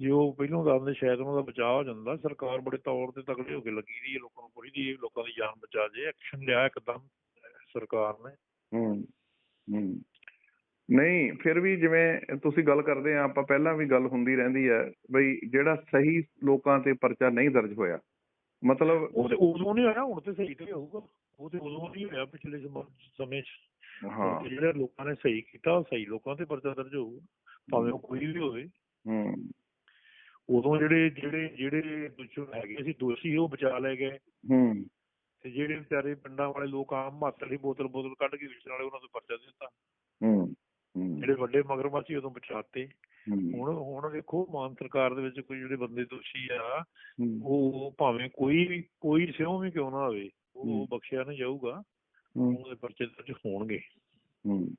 ਜੇ ਉਹ ਪਹਿਲਾਂ ਦੱਸਦੇ ਸ਼ਾਇਦ ਉਹਨਾਂ ਦਾ ਬਚਾਅ ਹੋ ਜਾਂਦਾ। ਸਰਕਾਰ ਬੜੇ ਤੌਰ ਤੇ ਤਕੜੇ ਹੋ ਕੇ ਲੱਗੀ ਦੀ ਹੈ ਲੋਕਾਂ ਨੂੰ ਪੁੱਛਦੀ ਹੈ ਲੋਕਾਂ ਦੀ ਜਾਨ ਬਚਾ ਜੇ ਐਕਸ਼ਨ ਲਿਆ ਇੱਕਦਮ। ਸਰਕਾਰ ਨੇ। ਹੂੰ ਹੂੰ। ਨਹੀਂ ਫਿਰ ਵੀ ਜਿਵੇਂ ਤੁਸੀਂ ਗੱਲ ਕਰਦੇ ਆ ਆਪਾਂ ਪਹਿਲਾਂ ਵੀ ਗੱਲ ਹੁੰਦੀ ਰਹਿੰਦੀ ਹੈ ਬਈ ਜਿਹੜਾ ਸਹੀ ਲੋਕਾਂ ਤੇ ਪਰਚਾ ਨਹੀਂ ਦਰਜ ਹੋਇਆ ਮਤਲਬ ਉਹ ਤੇ ਉਦੋਂ ਨਹੀਂ ਹੋਇਆ ਹੁਣ ਤੇ ਸਹੀ ਤੇ ਹੋਊਗਾ। ਉਹ ਤੇ ਉਦੋਂ ਨਹੀਂ ਹੋਇਆ ਪਿਛਲੇ ਸਮ- 'ਚ। ਹਾਂ। ਜਿਹੜੇ ਲੋਕਾਂ ਨੇ ਸਹੀ ਕੀਤਾ ਸਹੀ ਲੋਕਾਂ ਤੇ ਪਰਚਾ ਦਰਜ ਹੋਊਗਾ ਭਾਵੇਂ ਉਹ ਕੋਈ ਵੀ ਹੋਵੇ। ਹੂੰ। ਉਦੋਂ ਜਿਹੜੇ ਜਿਹੜੇ ਜਿਹੜੇ ਦੁਸ਼ਮਣ ਹੈਗੇ ਸੀ ਦੋਸ਼ੀ ਉਹ ਬਚਾ ਲਏ ਗਏ। ਹੂੰ। ਤੇ ਜਿਹੜੇ ਵਿਚਾਰੇ ਪਿੰਡਾਂ ਵਾਲੇ ਲੋਕ ਆਮ ਮਾਤਰ ਦੀ ਬੋਤਲ ਬੋਤਲ ਕੱਢ ਕੇ ਵੇਚਣ ਵਾਲੇ ਉਹਨਾਂ ਤੋਂ ਪਰਚਾ ਦੇ ਦਿੱਤਾ। ਹੂੰ ਜਿਹੜੇ ਵੱਡੇ ਮਗਰਮੱਛ ਸੀ ਉਦੋਂ ਬਚਾਤੇ ਹੁਣ ਹੁਣ ਵੇਖੋ ਮਾਨ ਸਰਕਾਰ ਦੇ ਵਿੱਚ ਕੋਈ ਜਿਹੜੇ ਬੰਦੇ ਦੋਸ਼ੀ ਆ ਉਹ ਭਾਵੇਂ ਕੋਈ ਵੀ ਕੋਈ ਸਿਉਂ ਵੀ ਕਿਉਂ ਨਾ ਹੋਵੇ। ਉਹ ਬਖਸ਼ਿਆ ਨਹੀਂ ਜਾਊਗਾ। ਉਹਦੇ ਪਰਚੇ ਦਰਜ ਹੋਣਗੇ। ਹੂੰ।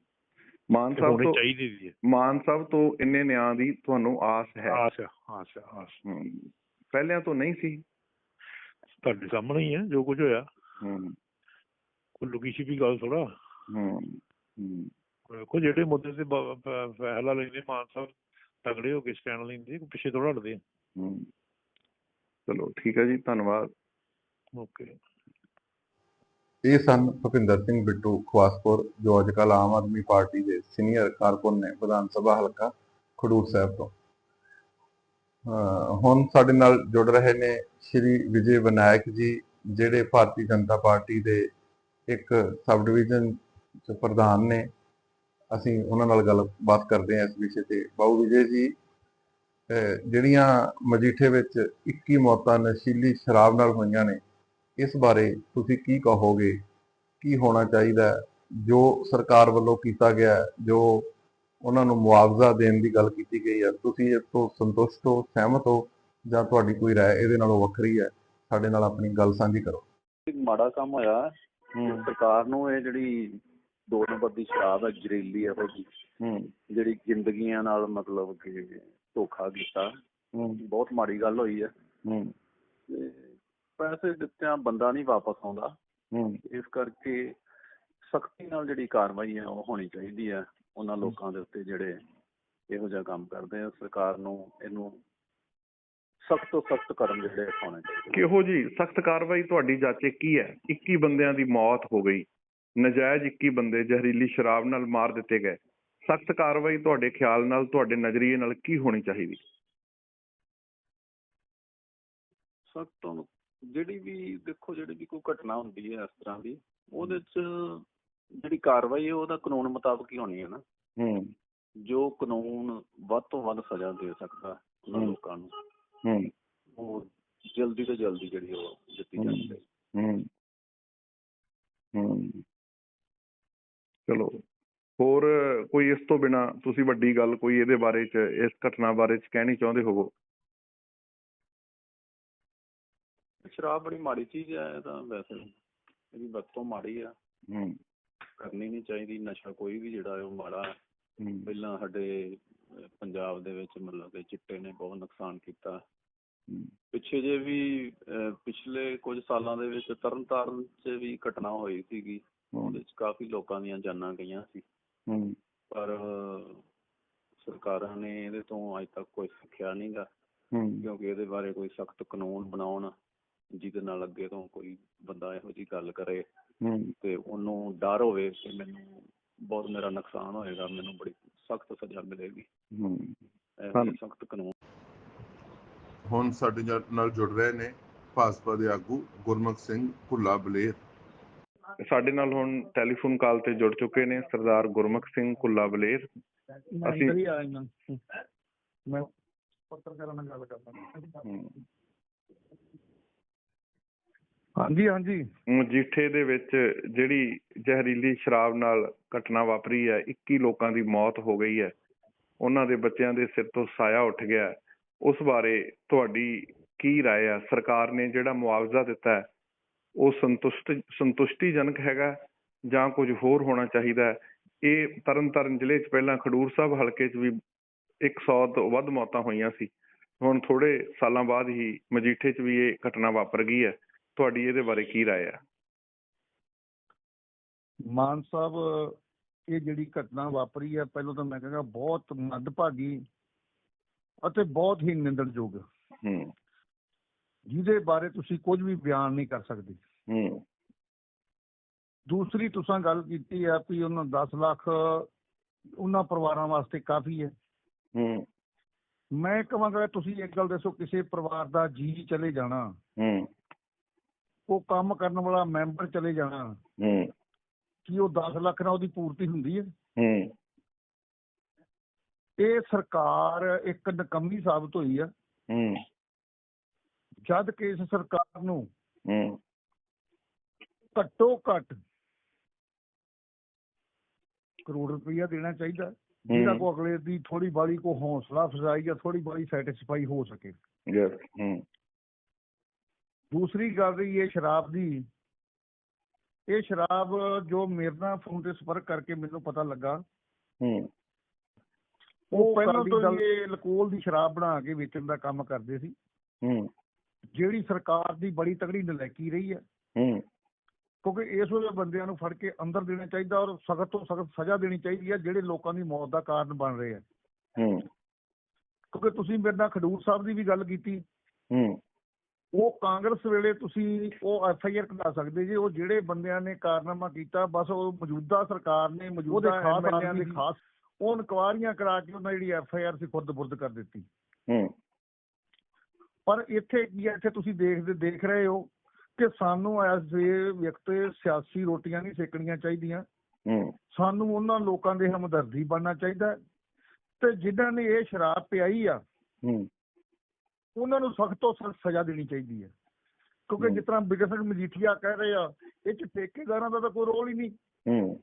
ਮਾਨ ਸਾਹਿਬ ਤੋਂ ਚਾਹੀਦੇ ਹੈ ਮਾਨ ਸਾਹਿਬ ਤੋਂ ਇੰਨੇ ਨਿਆਂ ਦੀ ਤੁਹਾਨੂੰ ਆਸ ਹੈ? ਆਸ ਆਸ ਆਸ। ਹੂੰ। ਪਹਿਲਿਆਂ ਤੋਂ ਨਹੀਂ ਸੀ? ਤੁਹਾਡੇ ਸਾਹਮਣੇ ਹੀ ਹੈ ਜੋ ਕੁਝ ਹੋਇਆ। ਕੋਈ ਲੁਕੀ ਛਿਪੀ ਗੱਲ ਥੋੜਾ ਵੇਖੋ ਜਿਹੜੇ ਮੁੱਦੇ ਤੇ ਫੈਸਲਾ ਲੈਂਦੇ ਮਾਨ ਸਾਹਿਬ ਤਗੜੇ ਹੋ ਕੇ ਸਟੈਂਡ ਲੈਂਦੇ ਪਿੱਛੇ ਥੋੜਾ ਹਟਦੇ ਹੂੰ। ਚਲੋ ਠੀਕ ਹੈ ਜੀ ਧੰਨਵਾਦ। ਓਕੇ। ਇਹ ਸਨ ਭੁਪਿੰਦਰ ਸਿੰਘ ਬਿੱਟੂ ਖਵਾਸਪੁਰ ਜੋ ਅੱਜ ਕੱਲ੍ਹ ਆਮ ਆਦਮੀ ਪਾਰਟੀ ਦੇ ਸੀਨੀਅਰ ਕਾਰਕੁਨ ਨੇ ਵਿਧਾਨ ਸਭਾ ਹਲਕਾ ਖਡੂਰ ਸਾਹਿਬ ਤੋਂ। ਹੁਣ ਸਾਡੇ ਨਾਲ ਜੁੜ ਰਹੇ ਨੇ ਸ਼੍ਰੀ ਵਿਜੇ ਵਿਨਾਇਕ ਜੀ ਜਿਹੜੇ ਭਾਰਤੀ ਜਨਤਾ ਪਾਰਟੀ ਦੇ ਇੱਕ ਸਬ ਡਿਵੀਜ਼ਨ ਚ ਪ੍ਰਧਾਨ ਨੇ, ਅਸੀਂ ਉਹਨਾਂ ਨਾਲ ਗੱਲਬਾਤ ਕਰਦੇ ਹਾਂ ਇਸ ਵਿਸ਼ੇ ਤੇ। ਬਾਊ ਵਿਜੇ ਜੀ ਜਿਹੜੀਆਂ ਮਜੀਠੇ ਵਿੱਚ 21 ਮੌਤਾਂ ਨਸ਼ੀਲੀ ਸ਼ਰਾਬ ਨਾਲ ਹੋਈਆਂ ਨੇ, ਇਸ ਬਾਰੇ ਤੁਸੀਂ ਕੀ ਕਹੋਗੇ? ਕੀ ਹੋਣਾ ਚਾਹੀਦਾ? ਜੋ ਸਰਕਾਰ ਵੱਲੋਂ ਕੀਤਾ ਗਿਆ, ਜੋ ਉਹਨਾਂ ਨੂੰ ਮੁਆਵਜ਼ਾ ਦੇਣ ਦੀ ਗੱਲ ਕੀਤੀ ਗਈ ਹੈ, ਤੁਸੀਂ ਇਸ ਤੋਂ ਸੰਤੁਸ਼ਟ ਹੋ, ਸਹਿਮਤ ਹੋ ਜਾਂ ਤੁਹਾਡੀ ਕੋਈ ਰਾਏ ਇਹਦੇ ਨਾਲੋਂ ਵੱਖਰੀ ਹੈ? ਸਾਡੇ ਨਾਲ ਆਪਣੀ ਗੱਲ ਸਾਂਝੀ ਕਰੋ। ਇੱਕ ਮਾੜਾ ਕੰਮ ਹੋਇਆ ਹੂੰ। ਸਰਕਾਰ ਨੂੰ ਇਹ ਜਿਹੜੀ ਦੋ ਨੰਬਰ ਦੀ ਸ਼ਰਾਬ ਹੈ ਜ਼ਰੀਲੀ ਇਹੋ ਜੀ ਹੂੰ। ਜਿਹੜੀ ਜ਼ਿੰਦਗੀਆਂ ਨਾਲ ਮਤਲਬ ਕਿ ਧੋਖਾ ਕੀਤਾ। ਹੂੰ। ਬਹੁਤ ਮਾੜੀ ਗੱਲ ਹੋਈ ਹੈ। ਹੂੰ। ਤੇ ਪੈਸੇ ਦਿੱਤਿਆਂ ਬੰਦਾ ਨਹੀਂ ਵਾਪਸ ਆਉਂਦਾ। ਹੂੰ। ਇਸ ਕਰਕੇ ਸਖਤੀ ਨਾਲ ਜਿਹੜੀ ਕਾਰਵਾਈ ਹੈ ਉਹ ਹੋਣੀ ਚਾਹੀਦੀ ਹੈ। ਉਹਨਾਂ ਲੋਕਾਂ ਦੇ ਉੱਤੇ ਜਿਹੜੇ ਇਹੋ ਜਿਹਾ ਕੰਮ ਕਰਦੇ ਆ ਸਰਕਾਰ ਨੂੰ ਇਹਨੂੰ ਸਖਤ ਤੋਂ ਸਖਤ ਕਦਮ ਜਿਹੜੇ ਉਠਾਉਣੇ ਚਾਹੀਦੇ ਕਿਹੋ ਜੀ ਸਖਤ ਕਾਰਵਾਈ ਤੁਹਾਡੀ ਜਾਚੇ ਕੀ ਹੈ? 21 ਬੰਦਿਆਂ ਦੀ ਮੌਤ ਹੋ ਗਈ। ਨਜਾਇਜ਼ 21 ਬੰਦੇ ਜ਼ਹਿਰੀਲੀ ਸ਼ਰਾਬ ਨਾਲ ਮਾਰ ਦਿੱਤੇ ਗਏ। ਸਖਤ ਕਾਰਵਾਈ ਤੁਹਾਡੇ ਖਿਆਲ ਨਾਲ ਤੁਹਾਡੇ ਨਜ਼ਰੀਏ ਨਾਲ ਕੀ ਹੋਣੀ ਚਾਹੀਦੀ? ਸਖਤ ਤੋਂ ਜਿਹੜੀ ਵੀ ਦੇਖੋ ਜਿਹੜੀ ਵੀ ਕੋਈ ਘਟਨਾ ਹੁੰਦੀ ਹੈ ਇਸ ਤਰ੍ਹਾਂ ਦੀ ਉਹਦੇ 'ਚ ਜਿਹੜੀ ਕਾਰਵਾਈ ਹੈ ਉਹਦਾ ਕਾਨੂੰਨ ਮੁਤਾਬਕ ਹੀ ਹੋਣੀ ਹੈ ਨਾ। ਹੂੰ। ਜੋ ਕਾਨੂੰਨ ਵੱਧ ਤੋਂ ਵੱਧ ਸਜ਼ਾ ਦੇ ਸਕਦਾ ਉਹਨਾਂ। ਲੋਕਾਂ ਨੂੰ। ਹੂੰ। ਉਹ ਜਲਦੀ ਤੋਂ ਜਲਦੀ ਜਿਹੜੀ ਉਹ ਦਿੱਤੀ ਜਾਣੀ। ਚਾਹੀਦੀ ਹੂੰ। ਹੂੰ। ਚਲੋ। ਹੋਰ ਕੋਈ ਇਸ ਤੋਂ ਬਿਨਾ ਤੁਸੀਂ ਵੱਡੀ ਗੱਲ ਕੋਈ ਇਹਦੇ ਬਾਰੇ ਚ ਇਸ ਘਟਨਾ ਬਾਰੇ ਚ ਕਹਿਣੀ ਚਾਹੁੰਦੇ ਹੋਵੋ? ਸ਼ਰਾਬ ਬੜੀ ਮਾੜੀ ਚੀਜ਼ ਹੈ ਇਹ ਤਾਂ ਵੈਸੇ ਇਹਦੀ ਵਰਤੋਂ ਮਾੜੀ ਆ। ਹੂੰ। ਕਰਨੀ ਨਹੀਂ ਚਾਹੀਦੀ ਨਸ਼ਾ ਕੋਈ ਵੀ ਜਿਹੜਾ ਉਹ ਮਾੜਾ ਪਹਿਲਾਂ ਸਾਡੇ ਪੰਜਾਬ ਦੇ ਵਿੱਚ ਮਤਲਬ ਕਿ ਚਿੱਟੇ ਨੇ ਬਹੁਤ ਨੁਕਸਾਨ ਕੀਤਾ। ਪਿੱਛੇ ਜੇ ਵੀ ਪਿਛਲੇ ਕੁਝ ਸਾਲਾਂ ਦੇ ਵਿੱਚ ਤਰਨਤਾਰਨ 'ਚ ਵੀ ਘਟਨਾ ਹੋਈ ਸੀਗੀ। ਉਹਦੇ 'ਚ ਕਾਫੀ ਲੋਕਾਂ ਦੀਆਂ ਜਾਨਾਂ ਗਈਆਂ ਸੀ। ਪਰ ਸਰਕਾਰਾਂ ਨੇ ਇਹਦੇ ਤੋਂ ਅਜੇ ਤੱਕ ਕੋਈ ਸਿੱਖਿਆ ਨਹੀਂਗਾ ਕਿਉਂਕਿ ਇਹਦੇ ਬਾਰੇ ਕੋਈ ਸਖਤ ਕਾਨੂੰਨ ਬਣਾਉਣ ਜਿਹਦੇ ਨਾਲ ਅੱਗੇ ਤੋਂ ਕੋਈ ਬੰਦਾ ਇਹੋ ਜੀ ਗੱਲ ਕਰੇ। ਤੇ ਉਹਨੂੰ ਡਰ ਹੋਵੇ ਕਿ ਮੈਨੂੰ ਬਹੁਤ ਮੇਰਾ ਨੁਕਸਾਨ ਹੋਏਗਾ ਮੈਨੂੰ ਬੜੀ ਸਖਤ ਸਜ਼ਾ ਮਿਲੇਗੀ। ਜਿਹੇ ਸਖਤ ਕਾਨੂੰਨ ਹੁਣ ਸਾਡੇ ਨਾਲ- ਜੁੜ ਰਹੇ ਨੇ ਭਾਜਪਾ ਦੇ ਆਗੂ ਗੁਰਮੁਖ ਸਿੰਘ ਭੁੱਲਾ ਬਲੇਰ। ਸਾਡੇ ਨਾਲ ਹੁਣ ਟੈਲੀਫੋਨ ਕਾਲ ਤੇ ਜੁੜ ਚੁੱਕੇ ਨੇ ਸਰਦਾਰ ਗੁਰਮੁਖ ਸਿੰਘ ਕੁੱਲਾ ਬਲੇਰ। ਅਸੀਂ ਮੈਂ ਪੱਤਰਕਾਰਾਂ ਨਾਲ ਗੱਲ ਕਰਦਾ। ਹੂੰ, ਹਾਂਜੀ ਹਾਂਜੀ। ਮਜੀਠੇ ਦੇ ਵਿੱਚ ਜਿਹੜੀ ਜ਼ਹਿਰੀਲੀ ਸ਼ਰਾਬ ਨਾਲ ਘਟਨਾ ਵਾਪਰੀ ਹੈ 21 ਲੋਕਾਂ ਦੀ ਮੌਤ ਹੋ ਗਈ ਹੈ। ਉਹਨਾਂ ਦੇ ਬੱਚਿਆਂ ਦੇ ਸਿਰ ਤੋਂ ਸਾਇਆ ਉੱਠ ਗਿਆ। ਹੈ। ਉਸ ਬਾਰੇ ਤੁਹਾਡੀ ਕੀ ਰਾਏ ਹੈ ਸਰਕਾਰ ਨੇ ਜਿਹੜਾ ਮੁਆਵਜ਼ਾ ਦਿੱਤਾ ਉਹ ਸੰਤੁਸ਼ਟ, ਸੰਤੁਸ਼ਟੀਜਨਕ ਹੈਗਾ ਜਾਂ ਕੁਝ ਹੋਰ ਹੋਣਾ ਚਾਹੀਦਾ ਇਹ ਤਰਨਤਾਰਨ ਜ਼ਿਲ੍ਹੇ 'ਚ ਪਹਿਲਾਂ ਖਡੂਰ ਸਾਹਿਬ ਹਲਕੇ 'ਚ ਵੀ 100 ਤੋਂ ਵੱਧ ਮੌਤਾਂ ਹੋਈਆਂ ਸੀ। ਹੁਣ ਥੋੜੇ ਸਾਲਾਂ ਬਾਅਦ ਹੀ ਮਜੀਠੇ 'ਚ ਵੀ ਇਹ ਘਟਨਾ ਵਾਪਰ ਗਈ ਹੈ। ਤੁਹਾਡੀ ਇਹਦੇ ਬਾਰੇ ਕੀ ਰਾਏ ਹੈ ਮਾਨ ਸਾਹਿਬ, ਇਹ ਜਿਹੜੀ ਘਟਨਾ ਵਾਪਰੀ ਹੈ, ਪਹਿਲਾਂ ਤਾਂ ਮੈਂ ਕਹਾਂਗਾ ਬਹੁਤ ਮੰਦਭਾਗੀ ਅਤੇ ਬਹੁਤ ਹੀ ਨਿੰਦਣਯੋਗ। ਹੂੰ। ਜਿਹਦੇ ਬਾਰੇ ਤੁਸੀਂ ਕੁਝ ਵੀ ਬਿਆਨ ਨਹੀਂ ਕਰ ਸਕਦੇ। ਹੂੰ। ਦੂਸਰੀ ਤੁਸੀਂ ਗੱਲ ਕੀਤੀ ਹੈ ਵੀ ਉਹਨਾਂ 10 ਲੱਖ ਉਹਨਾਂ ਪਰਿਵਾਰਾਂ ਵਾਸਤੇ ਕਾਫੀ ਹੈ। ਹੂੰ। ਮੈਂ ਕਹਾਂਗਾ ਤੁਸੀਂ ਇੱਕ ਗੱਲ ਦੱਸੋ ਕਿਸੇ ਪਰਿਵਾਰ ਦਾ ਜੀ ਚਲੇ ਜਾਣਾ। ਹੂੰ। ਉਹ ਕੰਮ ਕਰਨ ਵਾਲਾ ਮੈਂਬਰ ਚਲੇ ਜਾਣਾ। ਹੂੰ। ਕੀ ਉਹ 10 ਲੱਖ ਨਾਲ ਉਹਦੀ ਪੂਰਤੀ ਹੁੰਦੀ ਹੈ? ਹੂੰ। ਇਹ ਸਰਕਾਰ ਇੱਕ ਨਕੰਮੀ ਸਾਬਤ ਹੋਈ ਹੈ ਹੂੰ। ਜਦ ਕਿ ਇਸ ਸਰਕਾਰ ਨੂੰ ਹੂੰ। ਘੱਟੋ ਘੱਟ ਕਰੋੜ ਰੁਪਈਆ ਦੇਣਾ ਚਾਹੀਦਾ ਜਿਹੜਾ ਕੋ ਅਗਲੇ ਦੀ ਥੋੜੀ ਬਾਲੀ ਕੋ ਹੌਸਲਾ ਅਫਜ਼ਾਈ ਜਾਂ ਥੋੜੀ ਬਾਲੀ ਸੈਟੀਸਫਾਈ ਹੋ ਸਕੇ। ਯੈਸ ਹੂੰ। ਦੂਸਰੀ ਗੱਲ ਰਹੀ ਇਹ ਸ਼ਰਾਬ ਦੀ। ਇਹ ਸ਼ਰਾਬ ਜੋ ਮੇਰੇ ਨਾਲ ਫੋਨ ਤੇ ਸੰਪਰਕ ਕਰਕੇ ਮੈਨੂੰ ਪਤਾ ਲੱਗਾ ਹੂੰ। ਉਹ ਪਹਿਲਾਂ ਤੋਂ ਹੀ ਇਹ ਲਕੋਲ ਦੀ ਸ਼ਰਾਬ ਬਣਾ ਕੇ ਵੇਚਣ ਦਾ ਕੰਮ ਕਰਦੇ ਸੀ। ਹੂੰ। ਜਿਹੜੀ ਸਰਕਾਰ ਦੀ ਬੜੀ ਤਗੜੀ ਨਲਾਇਕੀ ਰਹੀ ਹੈ। ਹੂੰ। ਕਿਉਂਕਿ ਇਸ ਵੇਲੇ ਬੰਦਿਆਂ ਨੂੰ ਫੜ ਕੇ ਅੰਦਰ ਦੇਣਾ ਚਾਹੀਦਾ ਔਰ ਸਖਤ ਤੋਂ ਸਖਤ ਸਜ਼ਾ ਦੇਣੀ ਚਾਹੀਦੀ ਹੈ ਜਿਹੜੇ ਲੋਕਾਂ ਦੀ ਮੌਤ ਦਾ ਕਾਰਨ ਬਣ ਰਹੇ ਆ ਹੂੰ। ਕਿਉਂਕਿ ਤੁਸੀਂ ਮੇਰੇ ਨਾਲ ਖਡੂਰ ਸਾਹਿਬ ਦੀ ਵੀ ਗੱਲ ਕੀਤੀ। ਹੂੰ। ਉਹ ਕਾਂਗਰਸ ਵੇਲੇ ਤੁਸੀਂ ਉਹ ਐਫ ਆਈ ਆਰ ਕਢਾ ਸਕਦੇ ਜੇ ਉਹ ਜਿਹੜੇ ਬੰਦਿਆਂ ਨੇ ਕਾਰਨਾਮਾ ਕੀਤਾ ਬਸ ਉਹ ਮੌਜੂਦਾ ਸਰਕਾਰ ਨੇ ਮੌਜੂਦਾ ਐਮਐਲਏ ਦੇ ਖਾਸ ਉਹ ਇਨਕੁਆਰੀਆਂ ਕਰਾ ਕੇ ਉਹਨਾਂ ਜਿਹੜੀ ਐਫ ਆਈ ਆਰ ਸੀ ਖੁਰਦ ਬੁਰਦ ਕਰ ਦਿੱਤੀ। ਹੂੰ। ਪਰ ਇੱਥੇ ਕੀ ਹੈ ਇੱਥੇ ਤੁਸੀਂ ਦੇਖਦੇ ਦੇਖ ਰਹੇ ਹੋ ਕਿ ਸਾਨੂੰ ਐਸ ਏ ਵਿਅਕਤੀ ਸਿਆਸੀ ਰੋਟੀਆਂ ਨਹੀਂ ਸੇਕਣੀਆਂ ਚਾਹੀਦੀਆਂ। ਹੂੰ। ਸਾਨੂੰ ਉਹਨਾਂ ਲੋਕਾਂ ਦੇ ਹਮਦਰਦੀ ਬਣਨਾ ਚਾਹੀਦਾ ਤੇ ਜਿਨ੍ਹਾਂ ਨੇ ਇਹ ਸ਼ਰਾਬ ਪਿਆਈ ਆ ਹੂੰ। ਉਹਨਾਂ ਨੂੰ ਸਖਤ ਤੋਂ ਸਖਤ ਸਜ਼ਾ ਦੇਣੀ ਚਾਹੀਦੀ ਹੈ। ਕਿਉਂਕਿ। ਜਿਸ ਤਰ੍ਹਾਂ ਬਿਗਨ ਸਿੰਘ ਮਜੀਠੀਆ ਕਹਿ ਰਹੇ ਆ ਇਹ ਚ ਠੇਕੇਦਾਰਾਂ ਦਾ ਤਾਂ ਕੋਈ ਰੋਲ ਹੀ ਨਹੀਂ। ਹੂੰ।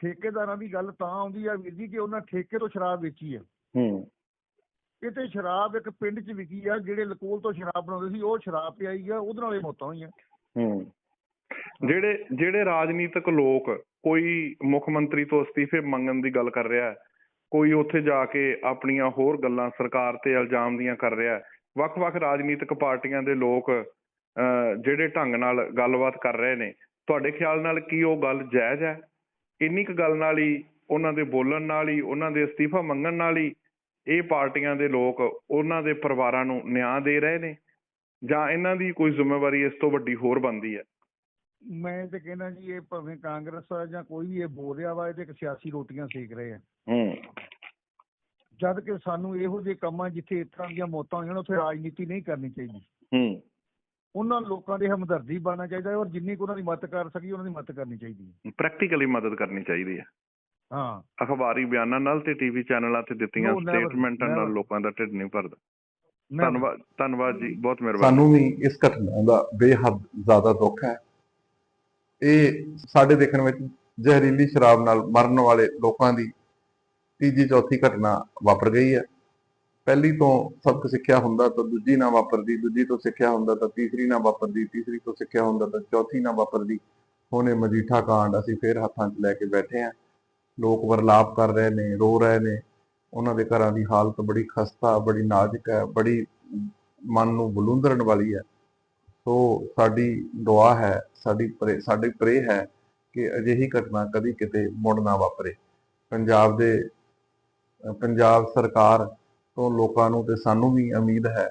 ਠੇਕੇਦਾਰਾਂ ਦੀ ਗੱਲ ਤਾਂ ਆਉਂਦੀ ਆ ਵੀਰ ਜੀ ਕਿ ਉਹਨਾਂ ਠੇਕੇ ਤੋਂ ਸ਼ਰਾਬ ਵੇਚੀ ਆ। ਹੂੰ। ਇਹ ਤੇ ਸ਼ਰਾਬ ਇੱਕ ਪਿੰਡ 'ਚ ਵਿਕੀ ਆ ਜਿਹੜੇ ਲਕੋਲ ਤੋਂ ਸ਼ਰਾਬ ਬਣਾਉਂਦੇ ਸੀ ਉਹ ਸ਼ਰਾਬ ਪਿਆਈ ਆ ਉਹਦੇ ਨਾਲ ਮੌਤਾਂ ਹੋਈਆਂ। ਹੂੰ। ਜਿਹੜੇ ਜਿਹੜੇ ਰਾਜਨੀਤਿਕ ਲੋਕ ਕੋਈ ਮੁੱਖ ਮੰਤਰੀ ਤੋਂ ਅਸਤੀਫੇ ਮੰਗਣ ਦੀ ਗੱਲ ਕਰ ਰਿਹਾ ਹੈ ਕੋਈ ਉੱਥੇ ਜਾ ਕੇ ਆਪਣੀਆਂ ਹੋਰ ਗੱਲਾਂ ਸਰਕਾਰ ਤੇ ਇਲਜ਼ਾਮ ਦੀਆਂ ਕਰ ਰਿਹਾ ਹੈ ਵੱਖ-ਵੱਖ ਰਾਜਨੀਤਿਕ ਪਾਰਟੀਆਂ ਦੇ ਲੋਕ ਜਿਹੜੇ ਢੰਗ ਨਾਲ ਗੱਲਬਾਤ ਕਰ ਰਹੇ ਨੇ ਤੁਹਾਡੇ ਖਿਆਲ ਨਾਲ ਕੀ ਉਹ ਗੱਲ ਜਾਇਜ਼ ਹੈ? ਇੰਨੀ ਕੁ ਗੱਲ ਨਾਲ ਹੀ ਉਹਨਾਂ ਦੇ ਬੋਲਣ ਨਾਲ ਹੀ ਉਹਨਾਂ ਦੇ ਅਸਤੀਫਾ ਮੰਗਣ ਨਾਲ ਹੀ ਇਹ ਪਾਰਟੀਆਂ ਦੇ ਲੋਕ ਉਹਨਾਂ ਦੇ ਪਰਿਵਾਰਾਂ ਨੂੰ ਨਿਆਂ ਦੇ ਰਹੇ ਨੇ ਜਾਂ ਇਹਨਾਂ ਦੀ ਕੋਈ ਜ਼ਿੰਮੇਵਾਰੀ ਇਸ ਤੋਂ ਵੱਡੀ ਹੋਰ ਬਣਦੀ ਹੈ? ਮੈਂ ਤੇ ਕਹਿੰਦਾ ਜੀ ਇਹ ਭਾਵੇਂ ਕਾਂਗਰਸ ਆ ਜਾਂ ਕੋਈ ਵੀ ਇਹ ਬੋਲ ਰਿਹਾ ਵਾ ਇਹ ਤੇ ਇੱਕ ਸਿਆਸੀ ਰੋਟੀਆਂ ਸੇਕ ਰਹੇ ਆ। ਹੂੰ। ਜਦ ਕਿ ਸਾਨੂੰ ਇਹੋ ਜਿਹੇ ਕੰਮਾਂ ਜਿੱਥੇ ਇਸ ਤਰ੍ਹਾਂ ਦੀਆਂ ਮੌਤਾਂ ਹੋਈਆਂ ਉੱਥੇ ਰਾਜਨੀਤੀ ਨਹੀਂ ਕਰਨੀ ਚਾਹੀਦੀ। ਹੂੰ। ਉਹਨਾਂ ਲੋਕਾਂ ਦੇ ਹਮਦਰਦੀ ਬਣਨਾ ਚਾਹੀਦਾ ਹੈ ਔਰ ਜਿੰਨੀ ਕੁ ਉਹਨਾਂ ਦੀ ਮਦਦ ਕਰ ਸਕੀ ਉਹਨਾਂ ਦੀ ਮਦਦ ਕਰਨੀ ਚਾਹੀਦੀ ਹੈ। ਪ੍ਰੈਕਟੀਕਲੀ ਮਦਦ ਕਰਨੀ ਚਾਹੀਦੀ ਹੈ। ਹਾਂ। ਅਖਬਾਰੀ ਬਿਆਨਾਂ ਨਾਲ ਤੇ ਟੀਵੀ ਚੈਨਲਾਂ ਤੇ ਦਿੱਤੀਆਂ ਸਟੇਟਮੈਂਟਾਂ ਨਾਲ. ਲੋਕਾਂ ਦਾ ਢਿੱਡ ਨਹੀਂ ਭਰਦਾ। ਧੰਨਵਾਦ ਧੰਨਵਾਦ ਜੀ ਬਹੁਤ ਮਿਹਰਬਾਨੀ। ਸਾਨੂੰ ਵੀ ਇਸ ਘਟਨਾ ਦਾ ਬੇਹੱਦ ਜ਼ਿਆਦਾ ਦੁੱਖ ਹੈ। ਇਹ ਸਾਡੇ ਦੇਖਣ ਵਿੱਚ ਜ਼ਹਿਰੀਲੀ ਸ਼ਰਾਬ ਨਾਲ ਮਰਨ ਵਾਲੇ ਲੋਕਾਂ ਦੀ ਤੀਜੀ ਚੌਥੀ ਘਟਨਾ ਵਾਪਰ ਗਈ ਹੈ। ਪਹਿਲੀ ਤੋਂ ਸਬਕ ਸਿੱਖਿਆ ਹੁੰਦਾ ਤਾਂ ਦੂਜੀ ਨਾ ਵਾਪਰਦੀ, ਦੂਜੀ ਤੋਂ ਸਿੱਖਿਆ ਹੁੰਦਾ ਤਾਂ ਤੀਸਰੀ ਨਾ ਵਾਪਰਦੀ, ਤੀਸਰੀ ਤੋਂ ਸਿੱਖਿਆ ਹੁੰਦਾ ਤਾਂ ਚੌਥੀ ਨਾ ਵਾਪਰਦੀ। ਹੁਣੇ ਮਜੀਠਾ ਕਾਂਡ ਅਸੀਂ ਫੇਰ ਹੱਥਾਂ 'ਚ ਲੈ ਕੇ ਬੈਠੇ ਹਾਂ। ਲੋਕ ਵਰਲਾਪ ਕਰ ਰਹੇ ਨੇ, ਰੋ ਰਹੇ ਨੇ। ਉਹਨਾਂ ਦੇ ਘਰਾਂ ਦੀ ਹਾਲਤ ਬੜੀ ਖਸਤਾ, ਬੜੀ ਨਾਜ਼ੁਕ ਹੈ, ਬੜੀ ਮਨ ਨੂੰ ਬਲੂੰਦਰਨ ਵਾਲੀ ਹੈ। ਸੋ ਸਾਡੀ ਦੁਆ ਹੈ, ਸਾਡੀ ਪ੍ਰੇ ਸਾਡੀ ਪ੍ਰੇ ਹੈ ਕਿ ਅਜਿਹੀ ਘਟਨਾ ਕਦੀ ਕਿਤੇ ਮੁੜ ਨਾ ਵਾਪਰੇ। ਪੰਜਾਬ ਦੇ ਪੰਜਾਬ ਸਰਕਾਰ ਤੋਂ ਲੋਕਾਂ ਨੂੰ ਤੇ ਸਾਨੂੰ ਵੀ ਉਮੀਦ ਹੈ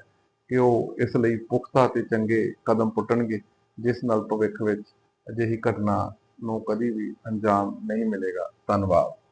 ਕਿ ਉਹ ਇਸ ਲਈ ਪੁਖਤਾ ਤੇ ਚੰਗੇ ਕਦਮ ਪੁੱਟਣਗੇ, ਜਿਸ ਨਾਲ ਭਵਿੱਖ ਵਿੱਚ ਅਜਿਹੀ ਘਟਨਾ ਨੂੰ ਕਦੀ ਵੀ ਅੰਜਾਮ ਨਹੀਂ ਮਿਲੇਗਾ। ਧੰਨਵਾਦ।